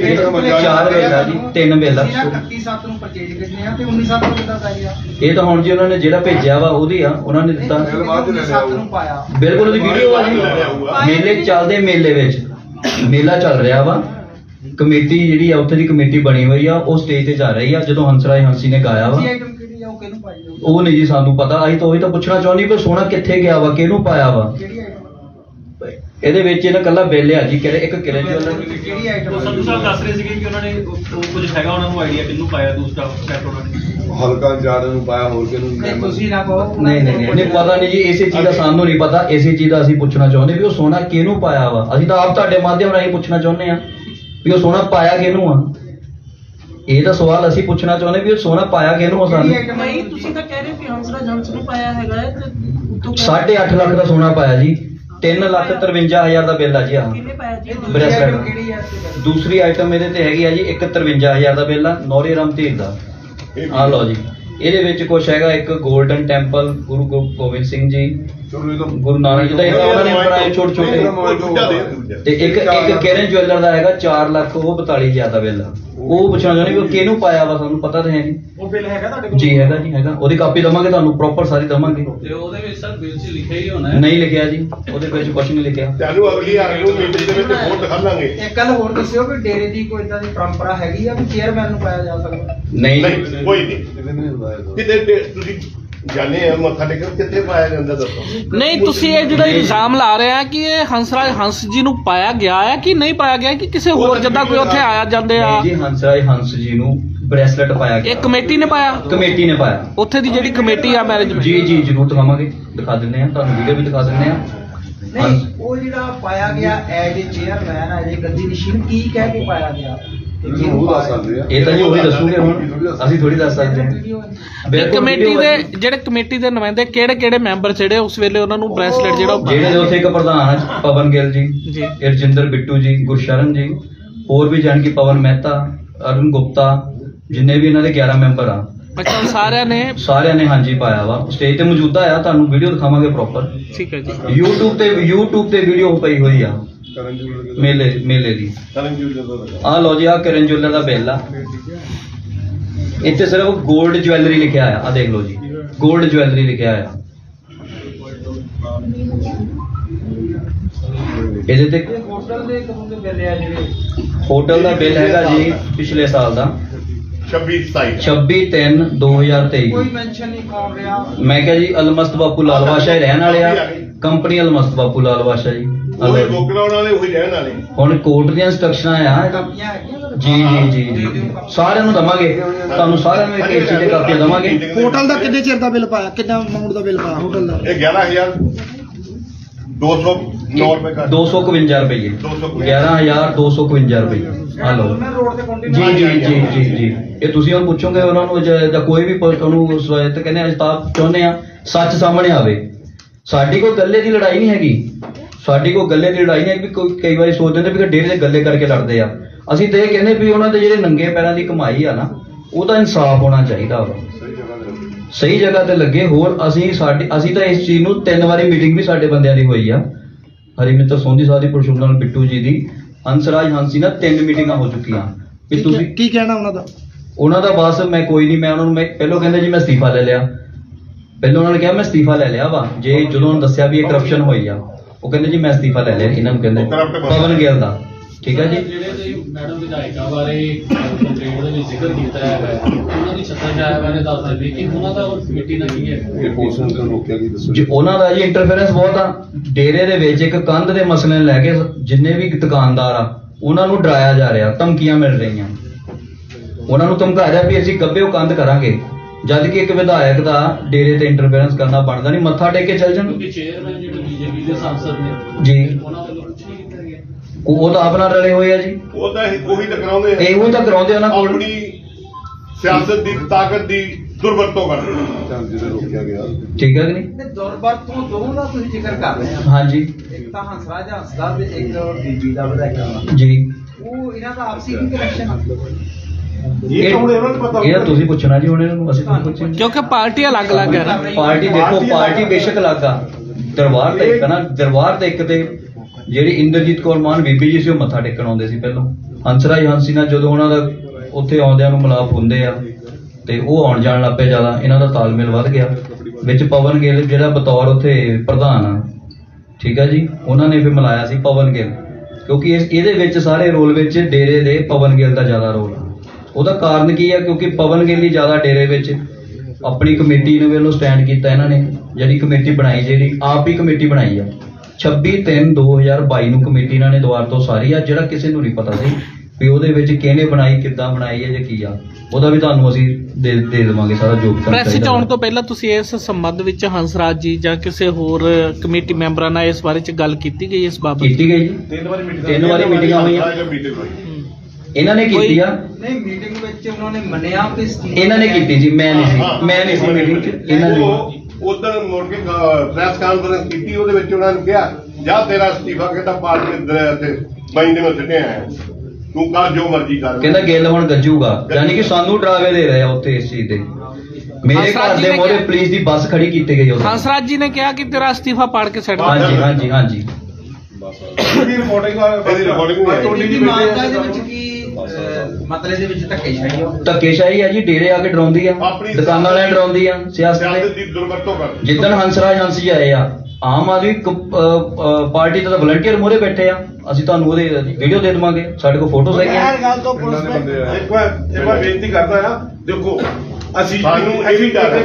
[SPEAKER 1] ਇੱਕ ਤਾਂ ਮੱਝਾਂ
[SPEAKER 2] ਚਾਰ ਵੇਲ ਆ ਜੀ। ਤਿੰਨ ਵੇਲ ਆ
[SPEAKER 7] 31 7 ਨੂੰ ਪਰਚੇਜ ਕਰਨੇ ਆ ਤੇ 19 7 ਨੂੰ ਕਿੱਦਾਂ ਪਾਇਆ
[SPEAKER 2] ਇਹ ਤਾਂ ਹੁਣ ਜੀ ਉਹਨਾਂ ਨੇ ਜਿਹੜਾ ਭੇਜਿਆ ਵਾ ਉਹਦੀ ਆ। ਉਹਨਾਂ ਨੇ ਦਿੱਤਾ।
[SPEAKER 1] ਬਿੱਲ ਬਾਅਦ ਚ ਲੈ ਲਿਆ
[SPEAKER 7] 7 ਨੂੰ ਪਾਇਆ।
[SPEAKER 2] ਬਿਲਕੁਲ ਉਹਦੀ ਵੀਡੀਓ ਆ ਜੀ। ਮੇਲੇ ਚੱਲਦੇ ਮੇਲੇ ਵਿੱਚ। ਮੇਲਾ ਚੱਲ ਰਿਹਾ ਵਾ। ਕਮੇਟੀ ਜਿਹੜੀ ਆ ਉੱਥੇ ਦੀ ਕਮੇਟੀ ਬਣੀ ਹੋਈ ਆ। ਉਹ ਸਟੇਜ ਤੇ ਜਾ ਰਹੀ ਆ। ਜਦੋਂ ਹੰਸਰਾਜ ਹੰਸੀ ਨੇ ਗਾਇਆ ਵਾ।
[SPEAKER 7] ਜੀ ਆਈਟਮ ਕਿਹੜੀ ਆ? ਉਹ
[SPEAKER 2] ਨਹੀਂ ਜੀ ਸਾਨੂੰ ਪਤਾ। ਅਸੀਂ ਤਾਂ ਉਹੀ ਤਾਂ ਪੁੱਛਣਾ ਚਾਹੁੰਦੀ ਕਿ ਸੋਨਾ ਕਿੱਥੇ ਗਿਆ ਵਾ ਕਿਹਨੂੰ ਪਾਇਆ ਵਾ।
[SPEAKER 7] ਕਿਹੜੀ
[SPEAKER 2] ਇਹਦੇ ਵਿੱਚ ਇਹਨਾਂ ਕੱਲਾ ਬਿੱਲ ਆ ਜੀ ਕਿਹੜੇ ਇੱਕ ਕਿਰਨ ਜਵੈਲਰ
[SPEAKER 7] ਕਿਹੜੀ ਆਈਟਮ
[SPEAKER 6] ਸੰਧੂ ਸਾਹਿਬ ਦੱਸ ਰਹੇ ਸੀਗੇ ਕਿ ਉਹਨਾਂ ਨੇ ਉਹ ਉਹ ਕੁਝ ਹੈਗਾ ਉਹਨਾਂ ਨੂੰ ਆਈਡੀਆ ਕਿੰਨੂੰ ਪਾਇਆ ਦੂਸਰਾ ਸੈਟ ਉਹਨਾਂ ਨੇ?
[SPEAKER 1] ਹਲਕਾ ਚਾਰ ਨੂੰ ਪਾਇਆ ਹੋਰ ਕਿਹਨੂੰ
[SPEAKER 7] ਨਹੀਂ ਤੁਸੀਂ ਨਾ ਕਹੋ।
[SPEAKER 2] ਨਹੀਂ ਨਹੀਂ ਨਹੀਂ। ਨਹੀਂ ਪਤਾ ਨਹੀਂ ਜੀ ਇਸੇ ਚੀਜ਼ ਦਾ ਸਾਨੂੰ ਨਹੀਂ ਪਤਾ ਇਸੇ ਚੀਜ਼ ਦਾ ਅਸੀਂ ਪੁੱਛਣਾ ਚਾਹੁੰਦੇ ਵੀ ਉਹ ਸੋਨਾ ਕਿਹਨੂੰ ਪਾਇਆ ਵਾ। ਅਸੀਂ ਤਾਂ ਆਪ ਤੁਹਾਡੇ ਮਾਧਿਅਮ ਰਾਹੀਂ ਪੁੱਛਣਾ ਚਾਹੁੰਦੇ ਆ ਵੀ ਉਹ ਸੋਨਾ ਪਾਇਆ ਕਿਹਨੂੰ ਆ। ਇਹ ਤਾਂ ਸਵਾਲ ਅਸੀਂ ਪੁੱਛਣਾ ਚਾਹੁੰਦੇ ਵੀ ਉਹ ਸੋਨਾ ਪਾਇਆ ਕਿਹਨੂੰ ਆ ਸਾਨੂੰ।
[SPEAKER 9] ਨਹੀਂ ਤੁਸੀਂ ਤਾਂ ਕਹਿ ਰਹੇ ਹੋ ਕਿ ਹੰਸਰਾਜ ਹੰਸ ਨੂੰ ਪਾਇਆ ਹੈਗਾ ਹੈ ਤੇ ਉੱਤੋਂ ਕਹਿ-
[SPEAKER 2] ਸਾਢੇ ਅੱਠ ਲੱਖ ਦਾ ਸੋਨਾ ਪਾਇਆ ਜੀ। 3 ਲੱਖ 53000 ਦਾ ਬਿੱਲ ਆ ਜੀ ਆ
[SPEAKER 9] ਕਿਹਨੇ ਪਾਇਆ ਜੀ
[SPEAKER 7] ਦੂਸਰੀ
[SPEAKER 2] ਬ੍ਰੈਸਲੇਟ।
[SPEAKER 7] ਆਈਟਮ ਕਿਹੜੀ
[SPEAKER 2] ਦੂਸਰੀ ਇਹਦੇ ਤੇ ਹੈਗੀ ਆ ਜੀ ਇੱਕ 53000 ਦਾ ਬਿੱਲ ਆ ਨੌਰੇ ਰਾਮ ਧੀਰ ਦਾ। ਆ। ਲਓ ਜੀ। ਇਹਦੇ ਵਿੱਚ ਕੁਛ ਹੈਗਾ ਇੱਕ 골ਡਨ ਟੈਂਪਲ ਗੁਰੂ ਗੋ- ਗੋਬਿੰਦ ਸਿੰਘ ਜੀ। ਗੁਰੂ ਨਾਨਕ ਜੀ ਦਾ ਇਹਦਾ ਉਹਨਾਂ ਨੇ ਬਣਾਏ ਛੋਟੇ ਛੋਟੇ ਤੇ ਇੱਕ ਇੱਕ ਕਿਰਨ ਜੁਐਲਰ ਦਾ ਹੈਗਾ 4 ਲੱਖ ਉਹ 42000 ਦਾ ਬਿੱਲ ਆ। ਉਹ ਪੁੱਛਣਾ ਚਾਹੁੰਦੇ ਵੀ ਉਹ ਕਿਹਨੂੰ ਪਾਇਆ ਵਾ ਸਾਨੂੰ ਪਤਾ ਤਾਂ ਹੈ ਨਹੀਂ।
[SPEAKER 7] ਉਹ ਬਿੱਲ ਹੈਗਾ ਤੁਹਾਡੇ
[SPEAKER 2] ਜੀ ਹੈਗਾ ਜੀ ਹੈਗਾ। ਉਹਦੀ ਕਾਪੀ ਦਵਾਂਗੇ ਤੁਹਾਨੂੰ ਪ੍ਰੋਪਰ ਸਾਰੀ ਦਵਾਂਗੇ।
[SPEAKER 6] ਤੇ ਉਹਦੇ ਵਿੱਚ ਸਰ ਬਿਲ 'ਚ ਲਿਖਿਆ ਹੀ ਹੋਣਾ ਹੈ।
[SPEAKER 2] ਨਹੀਂ ਲਿਖਿਆ ਜੀ ਉਹਦੇ ਵਿੱਚ ਕੁਝ ਨਹੀਂ ਲਿਖਿਆ।
[SPEAKER 4] ਚਾਲੂ ਅਗਲੀ ਆ ਨੂੰ ਮੀਟਿੰਗ ਦੇ ਵਿੱਚ ਹੋਰ ਦਿਖਾ ਲਾਂਗੇ।
[SPEAKER 7] ਇੱਕ ਗੱਲ ਹੋਰ ਦੱਸਿਓ ਕਿ ਡੇਰੇ ਦੀ ਕੋਈ ਇਦਾਂ ਦੀ ਪਰੰਪਰਾ ਹੈਗੀ ਆ ਕਿ ਚੇਅਰਮੈਨ ਨੂੰ ਪਾਇਆ ਜਾ ਸਕਦਾ?
[SPEAKER 2] ਨਹੀਂ।
[SPEAKER 4] ਨਹੀਂ ਕੋਈ ਨਹੀਂ। ਕਿਤੇ ਤੁਸੀਂ ਜਾਣੇ ਆ ਮੱਥਾ ਟੇਕਣ ਕਿੱਥੇ ਪਾਇਆ ਜਾਂਦਾ ਦੱਸੋ?
[SPEAKER 8] ਨਹੀਂ ਤੁਸੀਂ ਇਹ ਜਿਹੜਾ ਇਲਜ਼ਾਮ ਲਾ ਰਹੇ ਆ ਕਿ ਇਹ ਹੰਸਰਾਜ ਹੰਸ ਜੀ ਨੂੰ ਪਾਇਆ ਗਿਆ ਹੈ ਕਿ ਨਹੀਂ ਪਾਇਆ ਗਿਆ ਕਿ ਕਿਸੇ ਹੋਰ ਜਿੱਦਾਂ ਕੋਈ ਉੱਥੇ ਆਇਆ ਜਾਂਦੇ ਆ?
[SPEAKER 2] ਜੀ ਹੰਸਰਾਜ ਹੰਸ ਜੀ ਨੂੰ ਬ੍ਰੈਸਲੇਟ ਪਾਇਆ ਗਿਆ।
[SPEAKER 8] ਇਹ ਕਮੇਟੀ ਨੇ ਪਾਇਆ?
[SPEAKER 2] ਕਮੇਟੀ ਨੇ ਪਾਇਆ।
[SPEAKER 8] ਉੱਥੇ ਦੀ ਜਿਹੜੀ ਕਮੇਟੀ ਆ ਮੈਰਿਜ
[SPEAKER 2] ਜੀ ਜੀ ਜ਼ਰੂਰ ਦਿਖਾਵਾਂਗੇ। ਦਿਖਾ ਦਿੰਦੇ ਆ ਤੁਹਾਨੂੰ ਵੀਡੀਓ ਵੀ ਦਿਖਾ ਦਿੰਦੇ ਆ।
[SPEAKER 7] ਨਹੀਂ ਉਹ ਜਿਹੜਾ ਪਾਇਆ ਗਿਆ ਐਜ ਚੇਅਰਮੈਨ ਐਜ ਗੱਦੀ ਨਸ਼ੀਨ ਕੀ ਕਹਿ ਕੇ ਪਾਇਆ ਗਿਆ?
[SPEAKER 2] ਇਹ ਤਾਂ ਜੀ ਉਹੀ ਦੱਸੂਗੇ ਹੁਣ। ਅਸੀਂ ਥੋੜੀ ਦੱਸ ਸਕਦੇ ਹਾਂ। ਬਿਲਕੁਲ
[SPEAKER 8] ਕਮੇਟੀ
[SPEAKER 2] video
[SPEAKER 8] ਦੇ। ਜਿਹੜੇ ਕਮੇਟੀ ਦੇ ਨੁਮਾਇੰਦੇ ਕਿਹੜੇ ਕਿਹੜੇ ਮੈਂਬਰ ਜਿਹੜੇ ਉਸ ਵੇਲੇ ਉਹਨਾਂ ਨੂੰ ਬ੍ਰੈਸਲੇਟ ਜਿਹੜਾ ਉਹ
[SPEAKER 2] ਜਿਹੜੇ ਦੇ? ਉੱਥੇ ਇੱਕ ਪ੍ਰਧਾਨ ਹੈ ਪਵਨ ਗਿੱਲ ਜੀ
[SPEAKER 8] ਜੀ।
[SPEAKER 2] ਰਜਿੰਦਰ ਬਿੱਟੂ ਜੀ ਗੁਰਸ਼ਰਨ ਜੀ ਹੋਰ ਵੀ ਜਾਣ ਕਿ ਪਵਨ ਮਹਿਤਾ ਅਰੁਣ ਗੁਪਤਾ ਜਿੰਨੇ ਵੀ ਇਹਨਾਂ ਦੇ 11 ਮੈਂਬਰ ਆ।
[SPEAKER 8] ਅੱਛਾ ਉਹ ਸਾਰਿਆਂ ਨੇ
[SPEAKER 2] ਸਾਰਿਆਂ ਨੇ ਹਾਂਜੀ ਪਾਇਆ ਵਾ। ਸਟੇਜ ਤੇ ਮੌਜੂਦਾ ਆ ਤੁਹਾਨੂੰ ਵੀਡੀਓ ਦਿਖਾਵਾਂਗੇ ਪ੍ਰੋਪਰ
[SPEAKER 8] ਠੀਕ ਹੈ ਜੀ।
[SPEAKER 2] YouTube ਤੇ YouTube ਤੇ ਵੀਡੀਓ ਪਈ ਹੋਈ ਆ। ਮੇਲੇ ਮੇਲੇ ਦੀ। ਆ ਲੋ ਜੀ ਆ ਕਰਨ ਜੁੱਲਰ ਦਾ ਬਿੱਲ। ਆ ਇੱਥੇ ਸਿਰਫ 골ਡ ਜੁਐਲਰੀ ਲਿਖਿਆ ਆ ਆ ਦੇਖ ਲਓ ਜੀ। 골ਡ ਜੁਐਲਰੀ ਲਿਖਿਆ ਆ ਇਹਦੇ ਤੇ
[SPEAKER 7] ਇਹ ਹੋਟਲ ਦੇ ਕਦੋਂ ਦੇ ਬਿੱਲ ਆ ਜਿਹੜੇ।
[SPEAKER 2] ਹੋਟਲ ਦਾ ਬਿੱਲ ਹੈਗਾ ਜੀ ਪਿਛਲੇ ਸਾਲ ਦਾ।
[SPEAKER 4] 26 27
[SPEAKER 2] 26 3 2023
[SPEAKER 7] ਕੋਈ ਮੈਂਸ਼ਨ ਨਹੀਂ ਕਰ ਰਿਹਾ।
[SPEAKER 2] ਮੈਂ ਕਿਹਾ ਜੀ ਅਲਮਸਤ ਬਾਪੂ ਲਾਲ ਬਾਦਸ਼ਾਹ ਹੀ ਰਹਿਣ ਵਾਲੇ ਆ। ਕੰਪਨੀ ਅਲਮਸਤ ਬਾਪੂ ਲਾਲ ਬਾਦਸ਼ਾਹ ਜੀ। ਆਹ
[SPEAKER 4] ਉਹੀ
[SPEAKER 2] ਜੀ।
[SPEAKER 4] ਗੋਕਰਾਉਣ ਵਾਲੇ ਉਹੀ ਰਹਿਣ ਵਾਲੇ।
[SPEAKER 2] ਹੁਣ ਕੋਰਟ ਦੀਆਂ ਇੰਸਟਰਕਸ਼ਨਾਂ ਆ
[SPEAKER 7] ਕਾਪੀਆਂ ਹੈਗੀਆਂ
[SPEAKER 2] ਜੀ ਜੀ ਜੀ ਜੀ। ਸਾਰਿਆਂ ਨੂੰ ਦਵਾਂਗੇ। ਤੁਹਾਨੂੰ ਸਾਰਿਆਂ ਨੂੰ ਇੱਕ ਇੱਕ ਚੀਜ਼ ਦੇ ਕਾਪੀਆਂ ਦਵਾਂਗੇ।
[SPEAKER 10] ਹੋਟਲ ਦਾ ਕਿੰਨੇ ਚਿਰ ਦਾ ਬਿੱਲ ਪਾਇਆ? ਕਿੰਨਾ ਅਮਾਉਂਟ ਦਾ ਬਿੱਲ ਪਾਇਆ ਹੋਟਲ ਦਾ?
[SPEAKER 4] ਇਹ 11000 209 ਰੁਪਏ ਕਰ
[SPEAKER 2] 251 ਰੁਪਏ 11251 ਰੁਪਏ। ਆ ਲਓ। ਜੀ ਜੀ ਜੀ ਜੀ ਜੀ। ਇਹ ਤੁਸੀਂ ਹੁਣ ਪੁੱਛੋਗੇ ਉਹਨਾਂ ਨੂੰ ਜਾਂ ਕੋਈ ਵੀ ਉਹਨੂੰ ਸਵਾਇਤ ਕਹਿੰਦੇ ਅਸੀਂ ਤਾਂ ਚਾਹੁੰਦੇ ਆ ਸੱਚ ਸਾਹਮਣੇ ਆਵੇ। ਸਾਡੀ ਕੋਈ ਗੱਲੇ ਦੀ ਲੜਾਈ ਨਹੀਂ ਹੈਗੀ। ਸਾਡੀ ਕੋਈ ਗੱਲੇ ਦੀ ਲੜਾਈ ਨਹੀਂ ਹੈ ਵੀ ਕੋਈ ਕਈ ਵਾਰੀ ਸੋਚਦੇ ਨੇ ਵੀ ਡੇਢ ਦੇ ਗੱਲੇ ਕਰਕੇ ਲੜਦੇ ਆ। ਅਸੀਂ ਤੇ ਇਹ ਕਹਿੰਦੇ ਵੀ ਉਹਨਾਂ ਦੇ ਜਿਹੜੇ ਨੰਗੇ ਪੈਰਾਂ ਦੀ ਕਮਾਈ ਆ ਨਾ ਉਹਦਾ ਇਨਸਾਫ ਹੋਣਾ ਚਾਹੀਦਾ ਵਾ। ਸਹੀ ਜਗ੍ਹਾ ਤੇ ਲੱਗੇ। ਹੋਰ ਅਸੀਂ ਸਾਡੇ ਅਸੀਂ ਤਾਂ ਇਸ ਚੀਜ਼ ਨੂੰ ਤਿੰਨ ਵਾਰੀ ਮੀਟਿੰਗ ਵੀ ਸਾਡੇ ਬੰਦਿਆਂ ਦੀ ਹੋਈ ਆ। ਹਰੀਮਿੱਤਰ ਸੋਂਧੀ ਸਾਹਿਬ ਦੀ ਪ੍ਰਸ਼ੋਨਲ ਬਿੱਟੂ ਜੀ ਦੀ ਹੰਸਰਾਜ ਹੰਸੀ ਨਾਲ ਤਿੰਨ ਮੀਟਿੰਗਾਂ ਹੋ ਚੁੱਕੀਆਂ। ਵੀ
[SPEAKER 10] ਕੀ
[SPEAKER 2] ਤੁਸੀਂ
[SPEAKER 10] ਕੀ ਕਹਿਣਾ ਉਹਨਾਂ ਦਾ?
[SPEAKER 2] ਉਹਨਾਂ ਦਾ ਬਸ ਮੈਂ ਕੋਈ ਨਹੀਂ ਮੈਂ ਉਹਨਾਂ ਨੂੰ ਮੈਂ ਪਹਿਲਾਂ ਕਹਿੰਦੇ ਜੀ ਮੈਂ ਅਸਤੀਫਾ ਲੈ ਲਿਆ। ਪਹਿਲਾਂ ਉਹਨਾਂ ਨੇ ਕਿਹਾ ਮੈਂ ਅਸਤੀਫਾ ਲੈ ਲਿਆ ਵਾ ਜੇ ਜਦੋਂ ਉਹਨਾਂ ਦੱਸਿਆ ਵੀ ਇਹ ਕਰਪਸ਼ਨ ਹੋਈ ਆ। ਉਹ ਕਹਿੰਦੇ ਜੀ ਮੈਂ ਅਸਤੀਫਾ ਲੈ ਲਿਆ ਇਹਨਾਂ ਨੂੰ ਕਹਿੰਦੇ। ਪਵਨ ਗਿੱਲ ਦਾ। ਠੀਕ ਹੈ ਜੀ?
[SPEAKER 6] ਜਿਹੜੇ ਤੁਸੀਂ ਮੈਡਮ ਵਿਧਾਇਕਾਂ ਬਾਰੇ ਕੰਪਲੇਂਟ ਦੇ ਵਿੱਚ ਜ਼ਿਕਰ ਕੀਤਾ ਹੈ ਉਹਨਾਂ ਦੀ ਛੱਤਰ ਛਾਇਆ ਬਾਰੇ ਦੱਸ ਦਿੰਦੇ ਕਿ ਉਹਨਾਂ ਦਾ ਉਹ ਕਮੇਟੀ ਨਾਲ ਕੀ ਹੈ?
[SPEAKER 2] ਜੀ ਉਹਨਾਂ ਦਾ ਜੀ ਇੰਟਰਫੇਰੈਂਸ ਬਹੁਤ ਆ। ਡੇਰੇ ਦੇ ਵਿੱਚ ਇੱਕ ਕੰਧ ਦੇ ਮਸਲੇ ਨੂੰ ਲੈ ਕੇ ਜਿੰਨੇ ਵੀ ਦੁਕਾਨਦਾਰ ਆ ਉਹਨਾਂ ਨੂੰ ਡਰਾਇਆ ਜਾ ਰਿਹਾ ਧਮਕੀਆਂ ਮਿਲ ਰਹੀਆਂ। ਉਹਨਾਂ ਨੂੰ ਧਮਕਾ ਰਿਹਾ ਵੀ ਅਸੀਂ ਗੱਬੇ ਉਹ ਕੰਧ ਕਰਾਂਗੇ। ਜਦ ਕਿ ਇੱਕ ਵਿਧਾਇਕ ਦਾ ਡੇਰੇ ਤੇ ਇੰਟਰਫੇਰੈਂਸ ਕਰਨਾ ਬਣਦਾ ਨਹੀਂ ਮੱਥਾ ਟੇਕ ਕੇ ਚੱਲ ਜਾਣ।
[SPEAKER 6] ਕਿਉਂਕਿ ਚੇਅਰਮੈਨ ਜਿਹੜੇ ਬੀਜੇਪੀ ਦੇ ਸੰਸਦ ਨੇ।
[SPEAKER 2] ਜੀ।
[SPEAKER 6] ਉਹਨਾਂ ਵੱਲੋਂ ਕੁਝ ਨਹੀਂ ਕੀਤਾ ਗਿਆ।
[SPEAKER 2] ਉਹ ਤਾਂ ਆਪਣਾ ਰਲੇ ਹੋਏ ਆ ਜੀ।
[SPEAKER 4] ਉਹ ਤਾਂ ਇਹ- ਉਹੀ ਤਾਂ ਕਰਾਉਂਦੇ ਆ।
[SPEAKER 2] ਇਹੋ ਤਾਂ ਕਰਾਉਂਦੇ ਉਹਨਾਂ ਕੋਲ
[SPEAKER 4] ਆਪਣੀ ਸਿਆਸਤ ਦੀ ਤਾਕਤ ਦੀ ਦੁਰਵਰਤੋਂ ਕਰਦੇ ਆ।
[SPEAKER 2] ਠੀਕ ਹੈ ਕਿ ਨਹੀਂ?
[SPEAKER 7] ਤੇ ਦੁਰਵਰਤੋਂ ਦੋਵਾਂ ਦਾ ਤੁਸੀਂ ਜ਼ਿਕਰ ਕਰ ਰਹੇ ਆ।
[SPEAKER 2] ਹਾਂਜੀ।
[SPEAKER 7] ਇੱਕ ਤਾਂ ਹੰਸਰਾਜ ਹੰਸਦਾ ਤੇ ਇੱਕ ਬੀਬੀ ਦਾ ਵਿਧਾਇਕ
[SPEAKER 2] ਜੀ।
[SPEAKER 7] ਉਹ ਇਹਨਾਂ ਦਾ ਆਪਸੀ ਕੀ ਕਨੈਕਸ਼ਨ ਆ।
[SPEAKER 5] ਇਹ ਤਾਂ ਹੁਣ ਇਹਨਾਂ ਨੂੰ ਪਤਾ
[SPEAKER 2] ਇਹ ਤਾਂ ਤੁਸੀਂ ਪੁੱਛਣਾ ਜੀ ਹੁਣ ਇਹਨਾਂ ਨੂੰ ਅਸੀਂ ਤਾਂ ਪੁੱਛੇ
[SPEAKER 8] ਕਿਉਂਕਿ ਪਾਰਟੀ ਅਲੱਗ-ਅਲੱਗ ਹੈ ਨਾ
[SPEAKER 2] ਪਾਰਟੀ ਦੇਖੋ ਪਾਰਟੀ ਬੇਸ਼ੱਕ ਲੱਗਾ ਦਰਬਾਰ ਤੇ ਇੱਕ ਨਾ ਦਰਬਾਰ ਤੇ ਇੱਕ ਤੇ ਜਿਹੜੀ ਇੰਦਰਜੀਤ ਕੌਰ ਮਾਨ ਬੀਬੀ ਜੀ ਸੀ ਉਹ ਮੱਥਾ ਟੇਕਣ ਆਉਂਦੇ ਸੀ ਪਹਿਲਾਂ। ਹੰਸਰਾਜ ਹੰਸੀ ਨਾਲ ਜਦੋਂ ਉਹਨਾਂ ਦਾ ਉੱਥੇ ਆਉਂਦਿਆਂ ਨੂੰ ਮਿਲਾਪ ਹੁੰਦੇ ਆ ਤੇ ਉਹ ਆਉਣ ਜਾਣ ਲੱਗ ਪਏ ਜ਼ਿਆਦਾ ਇਹਨਾਂ ਦਾ ਤਾਲਮੇਲ ਵੱਧ ਗਿਆ। ਵਿੱਚ ਪਵਨ ਗਿੱਲ ਜਿਹੜਾ ਬਤੌਰ ਉੱਥੇ ਪ੍ਰਧਾਨ ਆ ਠੀਕ ਹੈ ਜੀ ਉਹਨਾਂ ਨੇ ਫਿਰ ਮਿਲਾਇਆ ਸੀ ਪਵਨ ਗਿੱਲ। ਕਿਉਂਕਿ ਇਸ ਇਹਦੇ ਵਿੱਚ ਸਾਰੇ ਰੋਲ ਵਿੱਚ ਡੇਰੇ ਦੇ ਪਵਨ ਗਿੱਲ ਦਾ ਜ਼ਿਆਦਾ ਰੋਲ ਆ। ਉਹਦਾ ਕਾਰਨ ਕੀ ਆ? ਕਿਉਂਕਿ ਪਵਨ ਗਿੱਲ ਹੀ ਜ਼ਿਆਦਾ ਡੇਰੇ ਵਿੱਚ ਆਪਣੀ ਕਮੇਟੀ ਨੂੰ ਵੱਲੋਂ ਸਟੈਂਡ ਕੀਤਾ ਇਹਨਾਂ ਨੇ ਜਿਹੜੀ ਕਮੇਟੀ ਬਣਾਈ ਜਿਹੜੀ ਆਪ ਹੀ ਕਮੇਟੀ ਬਣਾਈ ਆ। 26 3 2022 ਨੂੰ ਕਮੇਟੀ ਇਹਨਾਂ ਨੇ ਦੁਆਰ ਤੋਂ ਸਾਰੀ ਆ ਜਿਹੜਾ ਕਿਸੇ ਨੂੰ ਨਹੀਂ ਪਤਾ ਸੀ ਵੀ ਉਹਦੇ ਵਿੱਚ ਕਿਹਨੇ ਬਣਾਈ ਕਿੱਦਾਂ ਬਣਾਈ ਹੈ ਜਾਂ ਕੀ ਆ। ਉਹਦਾ ਵੀ ਤੁਹਾਨੂੰ ਅਸੀਂ ਦੇ ਦੇ ਦੇਵਾਂਗੇ ਸਾਰਾ ਯੋਗਦਾਨ
[SPEAKER 8] ਪ੍ਰੈਸ ਚ ਆਉਣ। ਤੋਂ ਪਹਿਲਾਂ ਤੁਸੀਂ ਇਸ ਸੰਬੰਧ ਵਿੱਚ ਹੰਸਰਾਜ ਜੀ ਜਾਂ ਕਿਸੇ ਹੋਰ ਕਮੇਟੀ ਮੈਂਬਰਾਂ ਨਾਲ ਇਸ ਬਾਰੇ ਚ ਗੱਲ ਕੀਤੀ ਗਈ ਇਸ ਬਾਬਤ?
[SPEAKER 2] ਕੀਤੀ ਗਈ ਜੀ।
[SPEAKER 5] ਤਿੰਨ ਵਾਰੀ ਮੀਟਿੰਗ
[SPEAKER 2] ਤਿੰਨ ਵਾਰੀ ਮੀਟਿੰਗਾਂ ਹੋਈਆਂ
[SPEAKER 4] ਸਾਰੀ meeting ਹੋਈ।
[SPEAKER 8] ਹਮ।
[SPEAKER 2] ਇਹਨਾਂ ਨੇ ਕੀਤੀ ਆ?
[SPEAKER 7] ਨਹੀਂ ਮੀਟਿੰਗ ਵਿੱਚ ਉਹਨਾਂ ਨੇ ਮੰਨਿਆ ਕਿ
[SPEAKER 2] ਇਹਨਾਂ ਨੇ ਕੀਤੀ ਜੀ ਮੈਂ ਨਹੀਂ ਸੀ ਮੈਂ ਨਹੀਂ ਸੀ ਮੀਟਿੰਗ ਚ ਇਹਨਾਂ ਨੇ
[SPEAKER 4] ਉਹ ਉਦੋਂ ਮੁੜ ਕੇ ਪ੍ਰੈਸ ਕਾਨਫਰੰਸ ਕੀਤੀ ਉਹਦੇ ਵਿੱਚ ਉਹਨਾਂ ਨੇ ਕਿਹਾ ਜਾ ਤੇਰਾ ਅਸਤੀਫਾ ਕਹਿੰਦਾ ਪਾਰਟੀ ਦੇ ਤੇ ਬਾਈਂਦੇ ਮੈਂ ਸਿੱਟੇ ਆਇਆ ਤੂੰ ਕਰ ਜੋ ਮਰਜ਼ੀ ਕਰ।
[SPEAKER 2] ਕਹਿੰਦਾ ਗਿੱਲ ਹੁਣ ਗੱਜੂਗਾ। ਯਾਨੀ ਕਿ ਸਾਨੂੰ ਡਰਾਵੇ ਦੇ ਰਹੇ ਉੱਥੇ ਇਸ ਚੀਜ਼ ਦੇ। ਮੇਰੇ
[SPEAKER 8] ਹੰਸਰਾਜ
[SPEAKER 2] ਘਰ
[SPEAKER 8] ਜੀ
[SPEAKER 2] ਦੇ
[SPEAKER 8] ਨੇ
[SPEAKER 2] ਮੋਰੇ
[SPEAKER 8] ਕਿਹਾ-
[SPEAKER 2] ਪੁਲਿਸ ਦੀ ਬੱਸ ਖੜੀ ਕੀਤੀ ਗਈ ਉੱਥੇ।
[SPEAKER 8] ਹੰਸਰਾਜ ਜੀ ਨੇ ਕਿਹਾ ਕਿ ਤੇਰਾ ਅਸਤੀਫਾ ਪਾੜ ਕੇ ਛੱਡ
[SPEAKER 2] ਹਾਂਜੀ ਹਾਂਜੀ ਹਾਂਜੀ।
[SPEAKER 5] ਇਹਦੀ ਰਿਪੋਰਟਿੰਗ ਆ
[SPEAKER 4] ਇਹਦੀ recording ਵੀ ਆਈ।
[SPEAKER 7] ਬੀਬੀ ਮਾਨਤਾ ਦੇ ਵਿੱਚ ਕੀ ਅਹ, ਮਤਲਬ ਦੇ ਵਿੱਚ ਧੱਕੇ ਛੜੀ ਹੋ
[SPEAKER 2] ਧੱਕੇਸ਼ਾਹੀ ਆ ਜੀ ਡੇਰੇ ਆ ਕੇ ਡਰਾਉਂਦੀ ਆ
[SPEAKER 4] ਆਪਣੀ
[SPEAKER 2] ਦੁਕਾਨਾਂ ਵਾਲਿਆਂ ਡਰਾਉਂਦੀ ਆ ਸਿਆਸਤ
[SPEAKER 4] ਸਿਆਸਤ
[SPEAKER 2] ਦੇ
[SPEAKER 4] ਦੀ ਦੁਰਵਰਤੋਂ ਕਰ
[SPEAKER 2] ਜਿੱਦਣ ਹੰਸਰਾਜ ਹੰਸ ਜੀ ਆਏ ਆ ਆਮ ਆਦਮੀ ਕ- ਅ, ਅ, ਪਾਰਟੀ ਦਾ ਵਲੰਟੀਅਰ ਮੋਰੇ ਬੈਠੇ ਆ। ਅਸੀਂ ਤੁਹਾਨੂੰ ਉਹਦੇ ਵੀਡੀਓ ਦੇ ਦੇਵਾਂਗੇ ਸਾਡੇ ਕੋਲ ਫੋਟੋਜ਼ ਹੈਗੀਆਂ।
[SPEAKER 3] ਬਗੈਰ ਗੱਲ ਤੋਂ ਪੁਲਿਸ ਨੇ
[SPEAKER 5] ਇੱਕ ਵਾਰ ਇੱਕ ਵਾਰ ਬੇਨਤੀ ਕਰਦਾ ਆ ਦੇਖੋ ਅਸੀਂ
[SPEAKER 4] ਸਾਨੂੰ ਇਹ ਵੀ ਡਰ ਹੈ।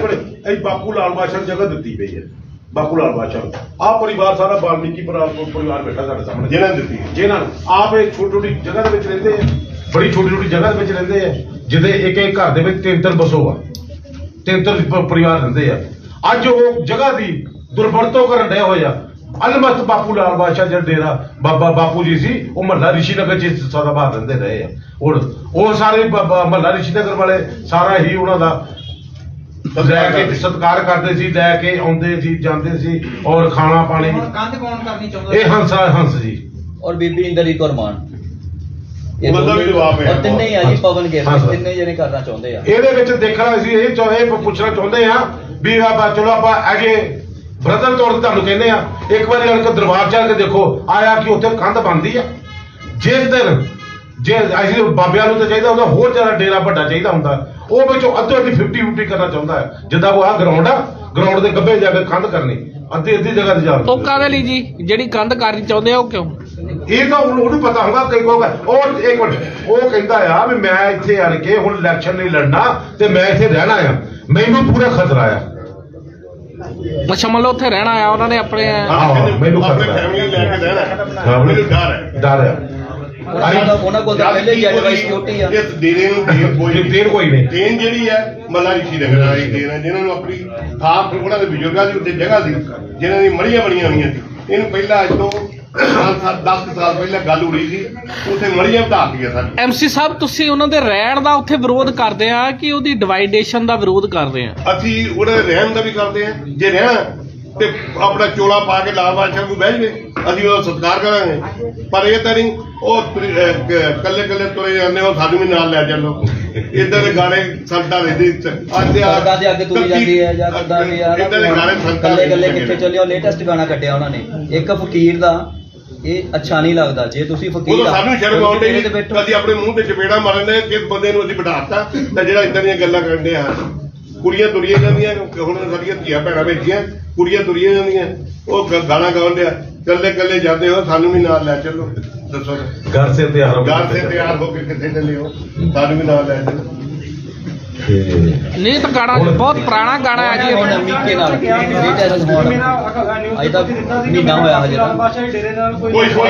[SPEAKER 5] ਇਹ ਬਾਪੂ ਲਾਲ ਬਾਦਸ਼ਾਹ ਨੂੰ ਜਗ੍ਹਾ ਦਿੱਤੀ ਪਈ ਹੈ। ਬਾਪੂ ਲਾਲ ਬਾਦਸ਼ਾਹ ਨੂੰ। ਆਹ ਪਰਿਵਾਰ ਸਾਰਾ ਬਾਲਮੀਕੀ ਪਰਿਵਾਰ ਪਰਿਵਾਰ ਬੈਠਾ ਸਾਡੇ ਸਾਹਮਣੇ
[SPEAKER 4] ਜਿਹਨਾਂ ਨੇ ਦਿੱਤੀ
[SPEAKER 5] ਜਿਨ੍ਹਾਂ ਨੂੰ ਆਪ ਇਹ ਛੋਟੀ ਛੋਟੀ ਜਗ੍ਹਾ ਦੇ ਵਿੱਚ ਰਹਿੰਦੇ ਆ। ਬੜੀ ਛੋਟੀ ਛੋਟੀ ਜਗ੍ਹਾ ਦੇ ਵਿੱਚ ਰਹਿੰਦੇ ਆ ਜਿਹਦੇ ਇੱਕ ਇੱਕ ਘਰ ਦੇ ਵਿੱਚ ਤਿੰਨ ਤਿੰਨ ਬਸੋ ਆ। ਤਿੰਨ ਤਿੰਨ ਪ- ਪਰਿਵਾਰ ਰਹਿੰਦੇ ਆ। ਅੱਜ ਉਹ ਜਗ੍ਹਾ ਦੀ ਦੁਰਵਰਤੋਂ ਕਰਨ ਡਏ ਹੋਏ ਆ ਅਲਮਤ ਬਾਪੂ ਲਾਲ ਬਾਦਸ਼ਾਹ ਜਿਹੜਾ ਡੇਰਾ ਬਾਬਾ ਬਾਪੂ ਜੀ ਸੀ ਉਹ ਮਹੱਲਾ ਰਿਸ਼ੀ ਨਗਰ ਚ ਸਦਾ ਬਾਹਰ ਰਹਿੰਦੇ ਰਹੇ ਆ। ਹੁਣ ਉਹ ਸਾਰੇ ਮਹੱਲਾ ਰਿਸ਼ੀ ਨਗਰ ਵਾਲੇ ਸਾਰਾ ਹੀ ਉਹਨਾਂ ਦਾ ਲੈ ਕੇ ਸਤਿਕਾਰ ਕਰਦੇ ਸੀ ਲੈ ਕੇ ਆਉਂਦੇ ਸੀ ਜਾਂਦੇ ਸੀ ਔਰ ਖਾਣਾ ਪਾਣੀ।
[SPEAKER 7] ਹੁਣ ਕੰਧ ਕੌਣ ਕਰਨੀ ਚਾਹੁੰਦਾ
[SPEAKER 5] ਇਹ ਹੰਸਾ ਹੰਸ ਜੀ।
[SPEAKER 2] ਔਰ ਬੀਬੀ ਇੰਦਰਜੀਤ ਕੌਰ ਮਾਨ। ਇਹ
[SPEAKER 4] ਉਹਨਾਂ ਦਾ ਵੀ ਜਵਾਬ ਹੈ।
[SPEAKER 2] ਔਰ ਤਿੰਨੇ ਹੀ ਆ ਜੀ ਪਵਨ
[SPEAKER 5] ਹਾਂ ਸਰ।
[SPEAKER 2] ਤਿੰਨੇ ਜਣੇ ਕਰਨਾ ਚਾਹੁੰਦੇ ਆ।
[SPEAKER 5] ਇਹਦੇ ਵਿੱਚ ਦੇਖਣਾ ਅਸੀਂ ਇਹ ਚਾਹੇ ਪੁੱਛਣਾ ਚਾਹੁੰਦੇ ਆ ਵੀ ਆਪਾਂ ਚਲੋ ਆਪਾਂ ਅਗੇ ਬ੍ਰਦਰ ਤੌਰ ਤੇ ਤੁਹਾਨੂੰ ਕਹਿੰਦੇ ਆ ਇੱਕ ਵਾਰੀ ਅਣ ਕੇ ਦਰਬਾਰ ਜਾ ਕੇ ਦੇਖੋ ਆਇਆ ਕਿ ਉੱਥੇ ਕੰਧ ਬਣਦੀ ਆ। ਜਿਸ ਦਿਨ ਜੇ ਅਸੀਂ ਬਾਬਿਆਂ ਨੂੰ ਤਾਂ ਚਾਹੀਦਾ ਹੁੰਦਾ ਹੋਰ ਜ਼ਿਆਦਾ ਡੇਰਾ ਵੱਡਾ ਚਾਹੀਦਾ ਹੁੰਦਾ। ਉਹ ਵਿੱਚੋਂ ਅੱਧੋ ਅੱਧੀ 50 50 ਕਰਨਾ ਚਾਹੁੰਦਾ ਹੈ। ਜਿੱਦਾਂ ਉਹ ਆ ਗਰਾਊਂਡ ਆ ਗਰਾਊਂਡ ਦੇ ਗੱਬੇ ਜਾ ਕੇ ਕੰਧ ਕਰਨੀ ਅੱਧੀ ਅੱਧੀ ਜਗ੍ਹਾ ਤੇ ਜਾਣ
[SPEAKER 8] ਉਹ ਕਾਹਦੇ ਲਈ ਜੀ? ਜਿਹੜੀ ਕੰਧ ਕਰਨੀ ਚਾਹੁੰਦੇ ਆ ਉਹ ਕਿਉਂ?
[SPEAKER 5] ਇਹ ਤਾਂ ਉਹਨੂੰ ਉਹਨੂੰ ਪਤਾ ਹੋਗਾ ਕਈ ਕਹੋਗਾ ਉਹ ਇੱਕ ਮਿੰਟ ਉਹ ਕਹਿੰਦਾ ਆ ਵੀ ਮੈਂ ਇੱਥੇ ਆਣ ਕੇ ਹੁਣ ਇਲੈਕਸ਼ਨ ਨਹੀਂ ਲੜਨਾ ਤੇ ਮੈਂ ਇੱਥੇ ਰਹਿਣਾ ਆ। ਮੈਨੂੰ ਪੂਰਾ ਖਤਰਾ ਆ।
[SPEAKER 8] ਅੱਛਾ ਮੰਨ ਲਓ ਉੱਥੇ ਰਹਿਣਾ ਆ ਉਹਨਾਂ ਨੇ ਆਪਣੇ
[SPEAKER 5] ਹਾਂ, ਮੈਨੂੰ
[SPEAKER 4] ਆਪਣੇ
[SPEAKER 5] ਖਤਰਾ ਹੈ।
[SPEAKER 4] ਫੈਮਿਲੀ ਲੈ ਕੇ ਰਹਿਣਾ।
[SPEAKER 5] ਹਾਂ,
[SPEAKER 4] ਮੈਨੂੰ ਡਰ ਹੈ
[SPEAKER 5] ਡਰ ਆ।
[SPEAKER 2] ਉਹਨਾਂ ਕੋਲ ਤਾਂ ਪਹਿਲੇ ਜੈਡ ਵਾਈ ਸਿਕਿਉਰਿਟੀ ਆ।
[SPEAKER 4] ਇਸ ਡੇਰੇ ਨੂੰ ਦੇਣ ਕੋਈ
[SPEAKER 5] ਜੇ ਦੇਣ ਕੋਈ ਨਹੀਂ।
[SPEAKER 4] ਦੇਣ ਜਿਹੜੀ ਹੈ ਮੱਲਾ ਰਿਸ਼ੀ ਨਗਰ ਵਾਲੀ ਦੇਣ ਹੈ ਜਿਨ੍ਹਾਂ ਨੂੰ ਆਪਣੀ ਥਾਪ ਉਹਨਾਂ ਦੇ ਬਜ਼ੁਰਗਾਂ ਦੀ ਉੱਤੇ ਜਗ੍ਹਾ ਸੀ ਜਿਨ੍ਹਾਂ ਦੀ ਮੜੀਆਂ ਬਣੀਆਂ ਹੋਈਆਂ ਸੀ। ਇਹਨੂੰ ਪਹਿਲਾਂ ਅੱਜ ਤੋਂ 10 ਸਾਲ ਪਹਿਲਾਂ ਗੱਲ ਹੋਈ ਸੀ ਉੱਥੇ ਮੜੀਆਂ ਢਾਤੀਆਂ ਸਨ।
[SPEAKER 8] ਐਮਸੀ ਸਾਹਿਬ ਤੁਸੀਂ ਉਹਨਾਂ ਦੇ ਰਹਿਣ ਦਾ ਉੱਥੇ ਵਿਰੋਧ ਕਰਦੇ ਆ ਕਿ ਉਹਦੀ ਡਿਵਾਈਡੇਸ਼ਨ ਦਾ ਵਿਰੋਧ ਕਰਦੇ ਆ?
[SPEAKER 4] ਅਸੀਂ ਉਹਦੇ ਰਹਿਣ ਦਾ ਵੀ ਕਰਦੇ ਹਾਂ ਜੇ ਰਹਿਣਾ ਤੇ ਆਪਣਾ ਚੋਲਾ ਪਾ ਕੇ ਲਾਲ ਬਾਦਸ਼ਾਹ ਨੂੰ ਬਹਿ ਜਵੇ। ਅਸੀਂ ਉਹਦਾ ਸਤਿਕਾਰ ਕਰਾਂਗੇ। ਪਰ ਇਹ ਤਾਂ ਨਹੀਂ ਉਹ ਕੱਲੇ ਕੱਲੇ ਤੁਰੇ ਜਾਂਦੇ ਉਹ ਸਾਨੂੰ ਵੀ ਨਾਲ ਲੈ ਚੱਲੋ। ਇਦਾਂ ਦੇ ਗਾਣੇ ਸੰਤਾਂ ਦੇ ਅੱਜ ਆ
[SPEAKER 2] ਸਰਦਾ ਦੇ ਅੱਗੇ ਤੁਰੀ ਜਾਂਦੀ ਹੈ ਜਾਂ ਕਿੱਦਾਂ ਵੀ ਆ
[SPEAKER 4] ਇਦਾਂ ਦੇ ਗਾਣੇ ਸੰਤਾਂ
[SPEAKER 2] ਕੱਲੇ
[SPEAKER 4] ਦੇ
[SPEAKER 2] ਕੱਲੇ ਕਿੱਥੇ ਚੱਲਿਓ ਲੇਟੈਸਟ ਗਾਣਾ ਕੱਢਿਆ ਉਹਨਾਂ ਨੇ। ਇੱਕ ਫਕੀਰ ਦਾ ਇਹ ਅੱਛਾ ਨਹੀਂ ਲੱਗਦਾ। ਜੇ ਤੁਸੀਂ ਫਕੀਰ ਆ,
[SPEAKER 4] ਸਾਨੂੰ ਸ਼ਰਮ ਆਉਂਦੀ
[SPEAKER 2] ਬੈਠੋ?
[SPEAKER 4] ਅਸੀਂ ਆਪਣੇ ਮੂੰਹ ਤੇ ਚਪੇੜਾ ਮਾਰਨ ਦੇ ਕਿਸ ਬੰਦੇ ਨੂੰ ਅਸੀਂ ਬਿਠਾਤਾ ਤੇ ਜਿਹੜਾ ਇਦਾਂ ਦੀਆਂ ਗੱਲਾਂ ਕਰਦੇ ਆ ਕੁੜੀਆਂ ਤੁਰੀਆਂ ਜਾਂਦੀਆਂ ਹੁਣ ਸਾਡੀਆਂ ਧੀਆਂ ਭੈਣਾਂ ਵੇਖੀਆਂ ਕੁੜੀਆਂ ਤੁਰੀਆਂ ਜਾਂਦੀਆਂ। ਉਹ ਗਾਣਾ ਗਾਉਂਦੇ ਆ ਕੱਲੇ ਕੱਲੇ ਜਾਂਦੇ ਹੋ ਸਾਨੂੰ ਵੀ ਨਾਲ ਲੈ ਚੱਲੋ। ਦੱਸੋ।
[SPEAKER 5] ਘਰ ਸੇ ਤਿਆਰ ਹੋ
[SPEAKER 4] ਗਾਰ ਸੇ ਤਿਆਰ ਹੋ ਕੇ ਕਿੱਥੇ ਚੱਲੇ ਹੋ? ਸਾਨੂੰ ਵੀ ਨਾਲ ਲੈ ਚੱਲੋ।
[SPEAKER 8] ਨਹੀਂ ਤਾਂ ਗਾਣਾ ਬਹੁਤ ਪੁਰਾਣਾ ਗਾਣਾ ਹੈ ਜੀ
[SPEAKER 2] ਹੁਣ। ਮੀਕੇ ਨਾਲ ਲੇਟੈਸਟ ਹੁਣ। ਅਜੇ ਤੱਕ ਮਹੀਨਾ ਹੋਇਆ ਹਜੇ ਤਾਂ।
[SPEAKER 4] ਕੋਈ ਕੋਈ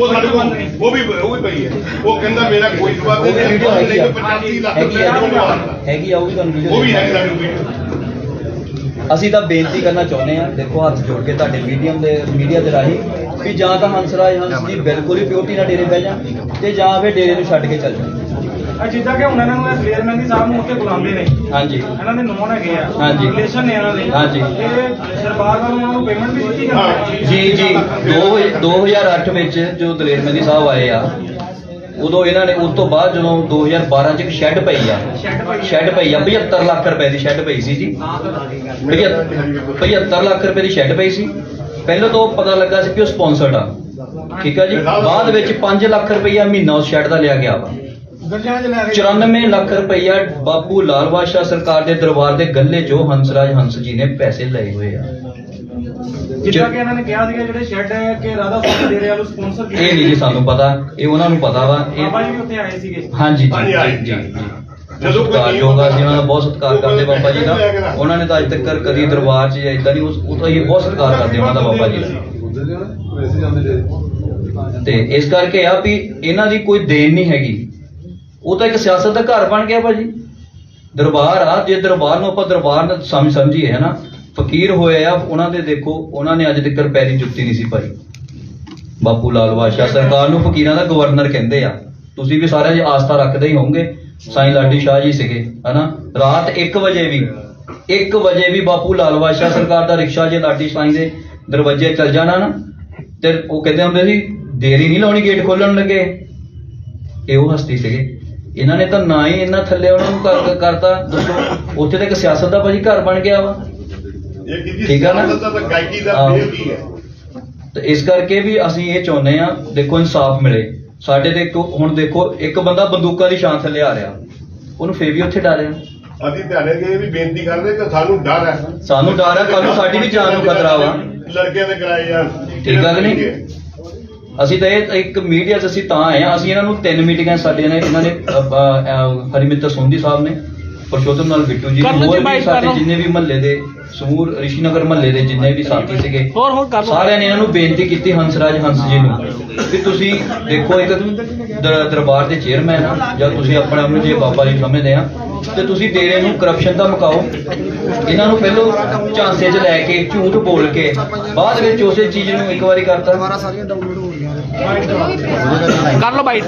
[SPEAKER 4] ਉਹ ਸਾਡੇ ਕੋਲ ਉਹ ਵੀ ਉਹ ਵੀ ਪਈ ਹੈ। ਉਹ ਕਹਿੰਦਾ ਮੇਰਾ ਕੋਈ
[SPEAKER 2] ਵੀ
[SPEAKER 4] ਨਹੀਂ।
[SPEAKER 2] ਹੈਗੀ ਆ।
[SPEAKER 4] 85 ਲੱਖ
[SPEAKER 2] ਹੈਗੀ
[SPEAKER 4] ਰੁਪਏ
[SPEAKER 2] ਆ
[SPEAKER 4] ਦਾ
[SPEAKER 2] ਹੈਗੀ ਆ ਉਹ ਵੀ ਤੁਹਾਨੂੰ ਵੀਡੀਓ
[SPEAKER 4] ਉਹ ਵੀ ਹੈ ਸਾਡੇ ਕੋਲ
[SPEAKER 2] ਅਸੀਂ ਤਾਂ ਬੇਨਤੀ ਕਰਨਾ ਚਾਹੁੰਦੇ ਆ ਦੇਖੋ ਹੱਥ ਜੋੜ ਕੇ ਤੁਹਾਡੇ ਮੀਡੀਅਮ ਦੇ ਮੀਡੀਆ ਦੇ ਰਾਹੀਂ ਵੀ ਜਾਂ ਤਾਂ ਹੰਸਰਾਜ ਹੰਸ ਜੀ ਬਿਲਕੁਲ ਹੀ ਪਿਓਰਟੀ ਨਾਲ ਡੇਰੇ ਬਹਿ ਜਾਣ ਤੇ ਜਾਂ ਫਿਰ ਡੇਰੇ ਨੂੰ ਛੱਡ ਕੇ ਚੱਲ ਜਾਣ
[SPEAKER 11] ਜਿੱਦਾਂ ਕਿ ਹੁਣ ਇਹਨਾਂ ਨੂੰ ਇਹ ਫੇਅਰਮੈਨ ਦੀ ਸਾਹਿਬ ਨੂੰ ਉੱਥੇ ਬੁਲਾਉਂਦੇ ਨੇ।
[SPEAKER 2] ਹਾਂਜੀ।
[SPEAKER 11] ਇਹਨਾਂ ਦੇ ਨੋਨ ਹੈਗੇ ਆ।
[SPEAKER 2] ਹਾਂਜੀ।
[SPEAKER 11] ਰਿਲੇਸ਼ਨ ਨੇ ਇਹਨਾਂ ਦੇ।
[SPEAKER 2] ਹਾਂਜੀ।
[SPEAKER 11] ਇਹ ਸਰਕਾਰ ਵੱਲੋਂ ਉਹਨਾਂ ਨੂੰ ਪੇਮੈਂਟ ਵੀ ਦਿੱਤੀ ਜਾਂਦੀ ਹੈ।
[SPEAKER 2] ਜੀ ਜੀ। ਦੋ- 2008 ਵਿੱਚ ਜੋ ਦਲੇਰ ਮਹਿੰਦੀ ਸਾਹਿਬ ਆਏ ਆ ਉਦੋਂ ਇਹਨਾਂ ਨੇ ਉਸ ਤੋਂ ਬਾਅਦ ਜਦੋਂ 2012 ਚ ਇੱਕ ਸ਼ੈੱਡ ਪਈ ਆ। ਸ਼ੈੱਡ ਪਈ ਆ। 75 ਲੱਖ ਰੁਪਏ ਦੀ ਸ਼ੈੱਡ ਪਈ ਸੀ ਜੀ। 75 ਲੱਖ ਰੁਪਏ ਦੀ ਸ਼ੈੱਡ ਪਈ ਸੀ। ਪਹਿਲਾਂ ਤੋਂ ਪਤਾ ਲੱਗਾ ਸੀ ਕਿ ਉਹ ਸਪਾਂਸਰਡ ਆ। ਠੀਕ ਆ ਜੀ? ਬਾਅਦ ਵਿੱਚ 5 ਲੱਖ ਰੁਪਈਆ ਮਹੀਨਾ ਉਸ ਸ਼ੈੱਡ ਦਾ ਲਿਆ ਗਿਆ ਵਾ।
[SPEAKER 3] ਗੱਡੀਆਂ 'ਚ ਲੈ ਕੇ
[SPEAKER 2] 94 ਲੱਖ ਰੁਪਈਆ ਬਾਪੂ ਲਾਲ ਬਾਦਸ਼ਾਹ ਸਰਕਾਰ ਦੇ ਦਰਬਾਰ ਦੇ ਗੱਲੇ ਜੋ ਹੰਸਰਾਜ ਹੰਸ ਜੀ ਨੇ ਪੈਸੇ ਲਏ ਹੋਏ ਆ।
[SPEAKER 11] ਜਿੱਦਾਂ ਕਿ ਇਹਨਾਂ ਨੇ ਕਿਹਾ ਸੀਗਾ ਜਿਹੜੇ ਸ਼ੈੱਡ ਹੈ ਕਿ ਰਾਧਾ ਸਵਾਮੀ ਡੇਰੇ ਵਾਲੂ ਸਪਾਂਸਰ
[SPEAKER 2] ਇਹ ਨਹੀਂ ਜੀ ਸਾਨੂੰ ਪਤਾ ਇਹ ਉਹਨਾਂ ਨੂੰ ਪਤਾ ਵਾ
[SPEAKER 11] ਬਾਬਾ ਜੀ
[SPEAKER 2] ਇਹ
[SPEAKER 11] ਵੀ ਉੱਥੇ ਆਏ ਸੀਗੇ।
[SPEAKER 2] ਹਾਂਜੀ ਜੀ ਉਹਨਾਂ ਦਾ ਬਹੁਤ ਸਤਿਕਾਰ ਕਰਦੇ ਬਾਬਾ ਜੀ ਦਾ। ਉਹਨਾਂ ਨੇ ਤਾਂ ਅੱਜ ਤੱਕ ਕਦੀ ਦਰਬਾਰ 'ਚ ਇਦਾਂ ਨਹੀਂ ਉਸ ਉਹ ਤਾਂ ਅਸੀਂ ਬਹੁਤ ਸਤਿਕਾਰ ਕਰਦੇ ਉਹਨਾਂ ਦਾ ਬਾਬਾ ਦਾ।
[SPEAKER 1] ਜੇ।
[SPEAKER 2] ਤੇ ਇਸ ਕਰਕੇ ਆ ਵੀ ਇਹਨਾਂ ਦੀ ਕੋਈ ਦੇਣ ਨਹੀਂ ਹੈਗੀ। ਉਹ ਤਾਂ ਇੱਕ ਸਿਆਸਤ ਦਾ ਘਰ ਬਣ ਗਿਆ ਭਾਜੀ। ਦਰਬਾਰ ਆ, ਜੇ ਦਰਬਾਰ ਨੂੰ ਆਪਾਂ ਦਰਬਾਰ ਨਾਲ ਸਮਝ ਸਮਝੀਏ, ਹੈ ਨਾ? ਫਕੀਰ ਹੋਏ ਆ, ਉਹਨਾਂ ਦੇ ਦੇਖੋ, ਉਹਨਾਂ ਨੇ ਅੱਜ ਤੱਕ ਪੈਰੀ ਜੁੱਤੀ ਨਹੀਂ ਸੀ ਪਾਈ। ਬਾਪੂ ਲਾਲ ਬਾਦਸ਼ਾਹ ਸਰਕਾਰ ਨੂੰ ਫਕੀਰਾਂ ਦਾ ਗਵਰਨਰ ਕਹਿੰਦੇ ਆ। ਤੁਸੀਂ ਵੀ ਸਾਰਿਆਂ 'ਚ ਆਸਥਾ ਰੱਖਦੇ ਹੀ ਹੋਵੋਗੇ। ਸਾਈਂ ਲਾਡੀ ਸ਼ਾਹ ਜੀ ਸੀਗੇ ਹਨਾ ਰਾਤ 1 ਵਜੇ ਵੀ 1 ਵਜੇ ਵੀ ਬਾਪੂ ਲਾਲ ਬਾਦਸ਼ਾਹ ਸਰਕਾਰ ਦਾ ਰਿਕਸ਼ਾ ਜੇ ਲਾਡੀ ਸਾਈਂ ਦੇ ਦਰਵਾਜ਼ੇ ਚੱਲ ਜਾਣਾ ਨਾ, ਤੇ ਉਹ ਕਹਿੰਦੇ ਹੁੰਦੇ ਸੀ, ਦੇਰੀ ਨਹੀਂ ਲਾਉਣੀ, ਗੇਟ ਖੋਲਣ ਲੱਗੇ। ਇਹ ਹਸਤੀ ਸੀਗੇ। ਇਹਨਾਂ ਨੇ ਤਾਂ ਨਾ ਹੀ ਇਹਨਾਂ ਥੱਲੇ ਉਹਨਾਂ ਨੂੰ ਕਰ- ਕਰਤਾ। ਦੱਸੋ ਉੱਥੇ ਤਾਂ ਇੱਕ ਸਿਆਸਤ ਦਾ ਭਾਜੀ ਘਰ ਬਣ ਗਿਆ ਵਾ।
[SPEAKER 4] ਇਹ ਕਿਹਦੀ
[SPEAKER 2] ਠੀਕ ਆ ਨਾ?
[SPEAKER 4] ਸਿਆਸਤ ਦਾ ਤਾਂ ਗਾਇਕੀ ਦਾ
[SPEAKER 2] ਆਹੋ।
[SPEAKER 4] ਫੇਰ ਕੀ ਹੈ?
[SPEAKER 2] ਤੇ ਇਸ ਕਰਕੇ ਵੀ ਅਸੀਂ ਇਹ ਚਾਹੁੰਦੇ ਆ ਦੇਖੋ ਇਨਸਾਫ ਮਿਲੇ। ਸਾਡੇ ਤੇ ਇੱਕ- ਹੁਣ ਦੇਖੋ ਇੱਕ ਬੰਦਾ ਬੰਦੂਕਾਂ ਦੀ ਛਾਂ ਥੱਲੇ ਆ ਰਿਹਾ। ਉਹਨੂੰ ਫੇਰ ਵੀ ਉੱਥੇ ਡਾਰਿਆ।
[SPEAKER 4] ਅਸੀਂ ਤੁਹਾਡੇ ਅੱਗੇ ਵੀ ਬੇਨਤੀ ਕਰਦੇ ਕਿ ਸਾਨੂੰ ਡਰ ਹੈ।
[SPEAKER 2] ਸਾਨੂੰ ਡਰ ਹੈ ਕੱਲ ਨੂੰ ਸਾਡੀ ਵੀ ਜਾਨ ਨੂੰ ਖਤਰਾ ਵਾ।
[SPEAKER 4] ਲੜਕਿਆਂ ਦੇ ਕਰਾਏ ਜਾਣ
[SPEAKER 2] ਠੀਕ ਗੱਲ ਨਹੀਂ? ਅਸੀਂ ਤਾਂ ਇਹ ਇੱਕ ਮੀਡੀਆ 'ਚ ਅਸੀਂ ਤਾਂ ਆਏ ਆ ਅਸੀਂ ਇਹਨਾਂ ਨੂੰ ਤਿੰਨ ਮੀਟਿੰਗਾਂ ਸਾਡੀਆਂ ਨੇ। ਇਹਨਾਂ ਨੇ ਹਰਿਮਿੱਤਰ ਸੋਂਦੀ ਸਾਹਿਬ ਨੇ ਪਰਸ਼ੋਤਮ ਨਾਲ ਬਿੱਟੂ ਜੀ ਹੋਰ ਵੀ ਸਾਡੇ। ਜਿੰਨੇ ਵੀ ਮਹੱਲੇ ਦੇ ਸਮੂਰ ਰਿਸ਼ੀਨਗਰ ਮਹੱਲੇ ਦੇ ਜਿੰਨੇ ਵੀ ਸਾਥੀ ਸੀਗੇ
[SPEAKER 8] ਹੋਰ ਹੋਰ ਕਰ ਲਓ।
[SPEAKER 2] ਸਾਰਿਆਂ ਨੇ ਇਹਨਾਂ ਨੂੰ ਬੇਨਤੀ ਕੀਤੀ ਹੰਸਰਾਜ ਹੰਸ ਜੀ ਨੂੰ ਕਿ ਤੁਸੀਂ ਦੇਖੋ ਇੱਕ ਦਰ- ਦਰਬਾਰ ਦੇ ਚੇਅਰਮੈਨ ਆ ਜਾਂ ਤੁਸੀਂ ਆਪਣੇ ਆਪ ਨੂੰ ਜੇ ਬਾਬਾ ਜੀ ਸਮਝਦੇ ਆ ਤੇ ਤੁਸੀਂ ਡੇਰੇ ਨੂੰ ਕਰਪਸ਼ਨ ਦਾ ਮੁਕਾਓ ਇਹਨਾਂ ਨੂੰ ਪਹਿਲੋਂ ਝਾਂਸੇ 'ਚ ਲੈ ਕੇ ਝੂਠ ਬੋਲ ਕੇ ਬਾਅਦ ਵਿੱਚ ਉਸੇ ਚੀਜ਼ ਨੂੰ ਇੱਕ ਵਾਰੀ ਕਰਤਾ।
[SPEAKER 8] ਕਰ ਲਓ ਬਾਈਟ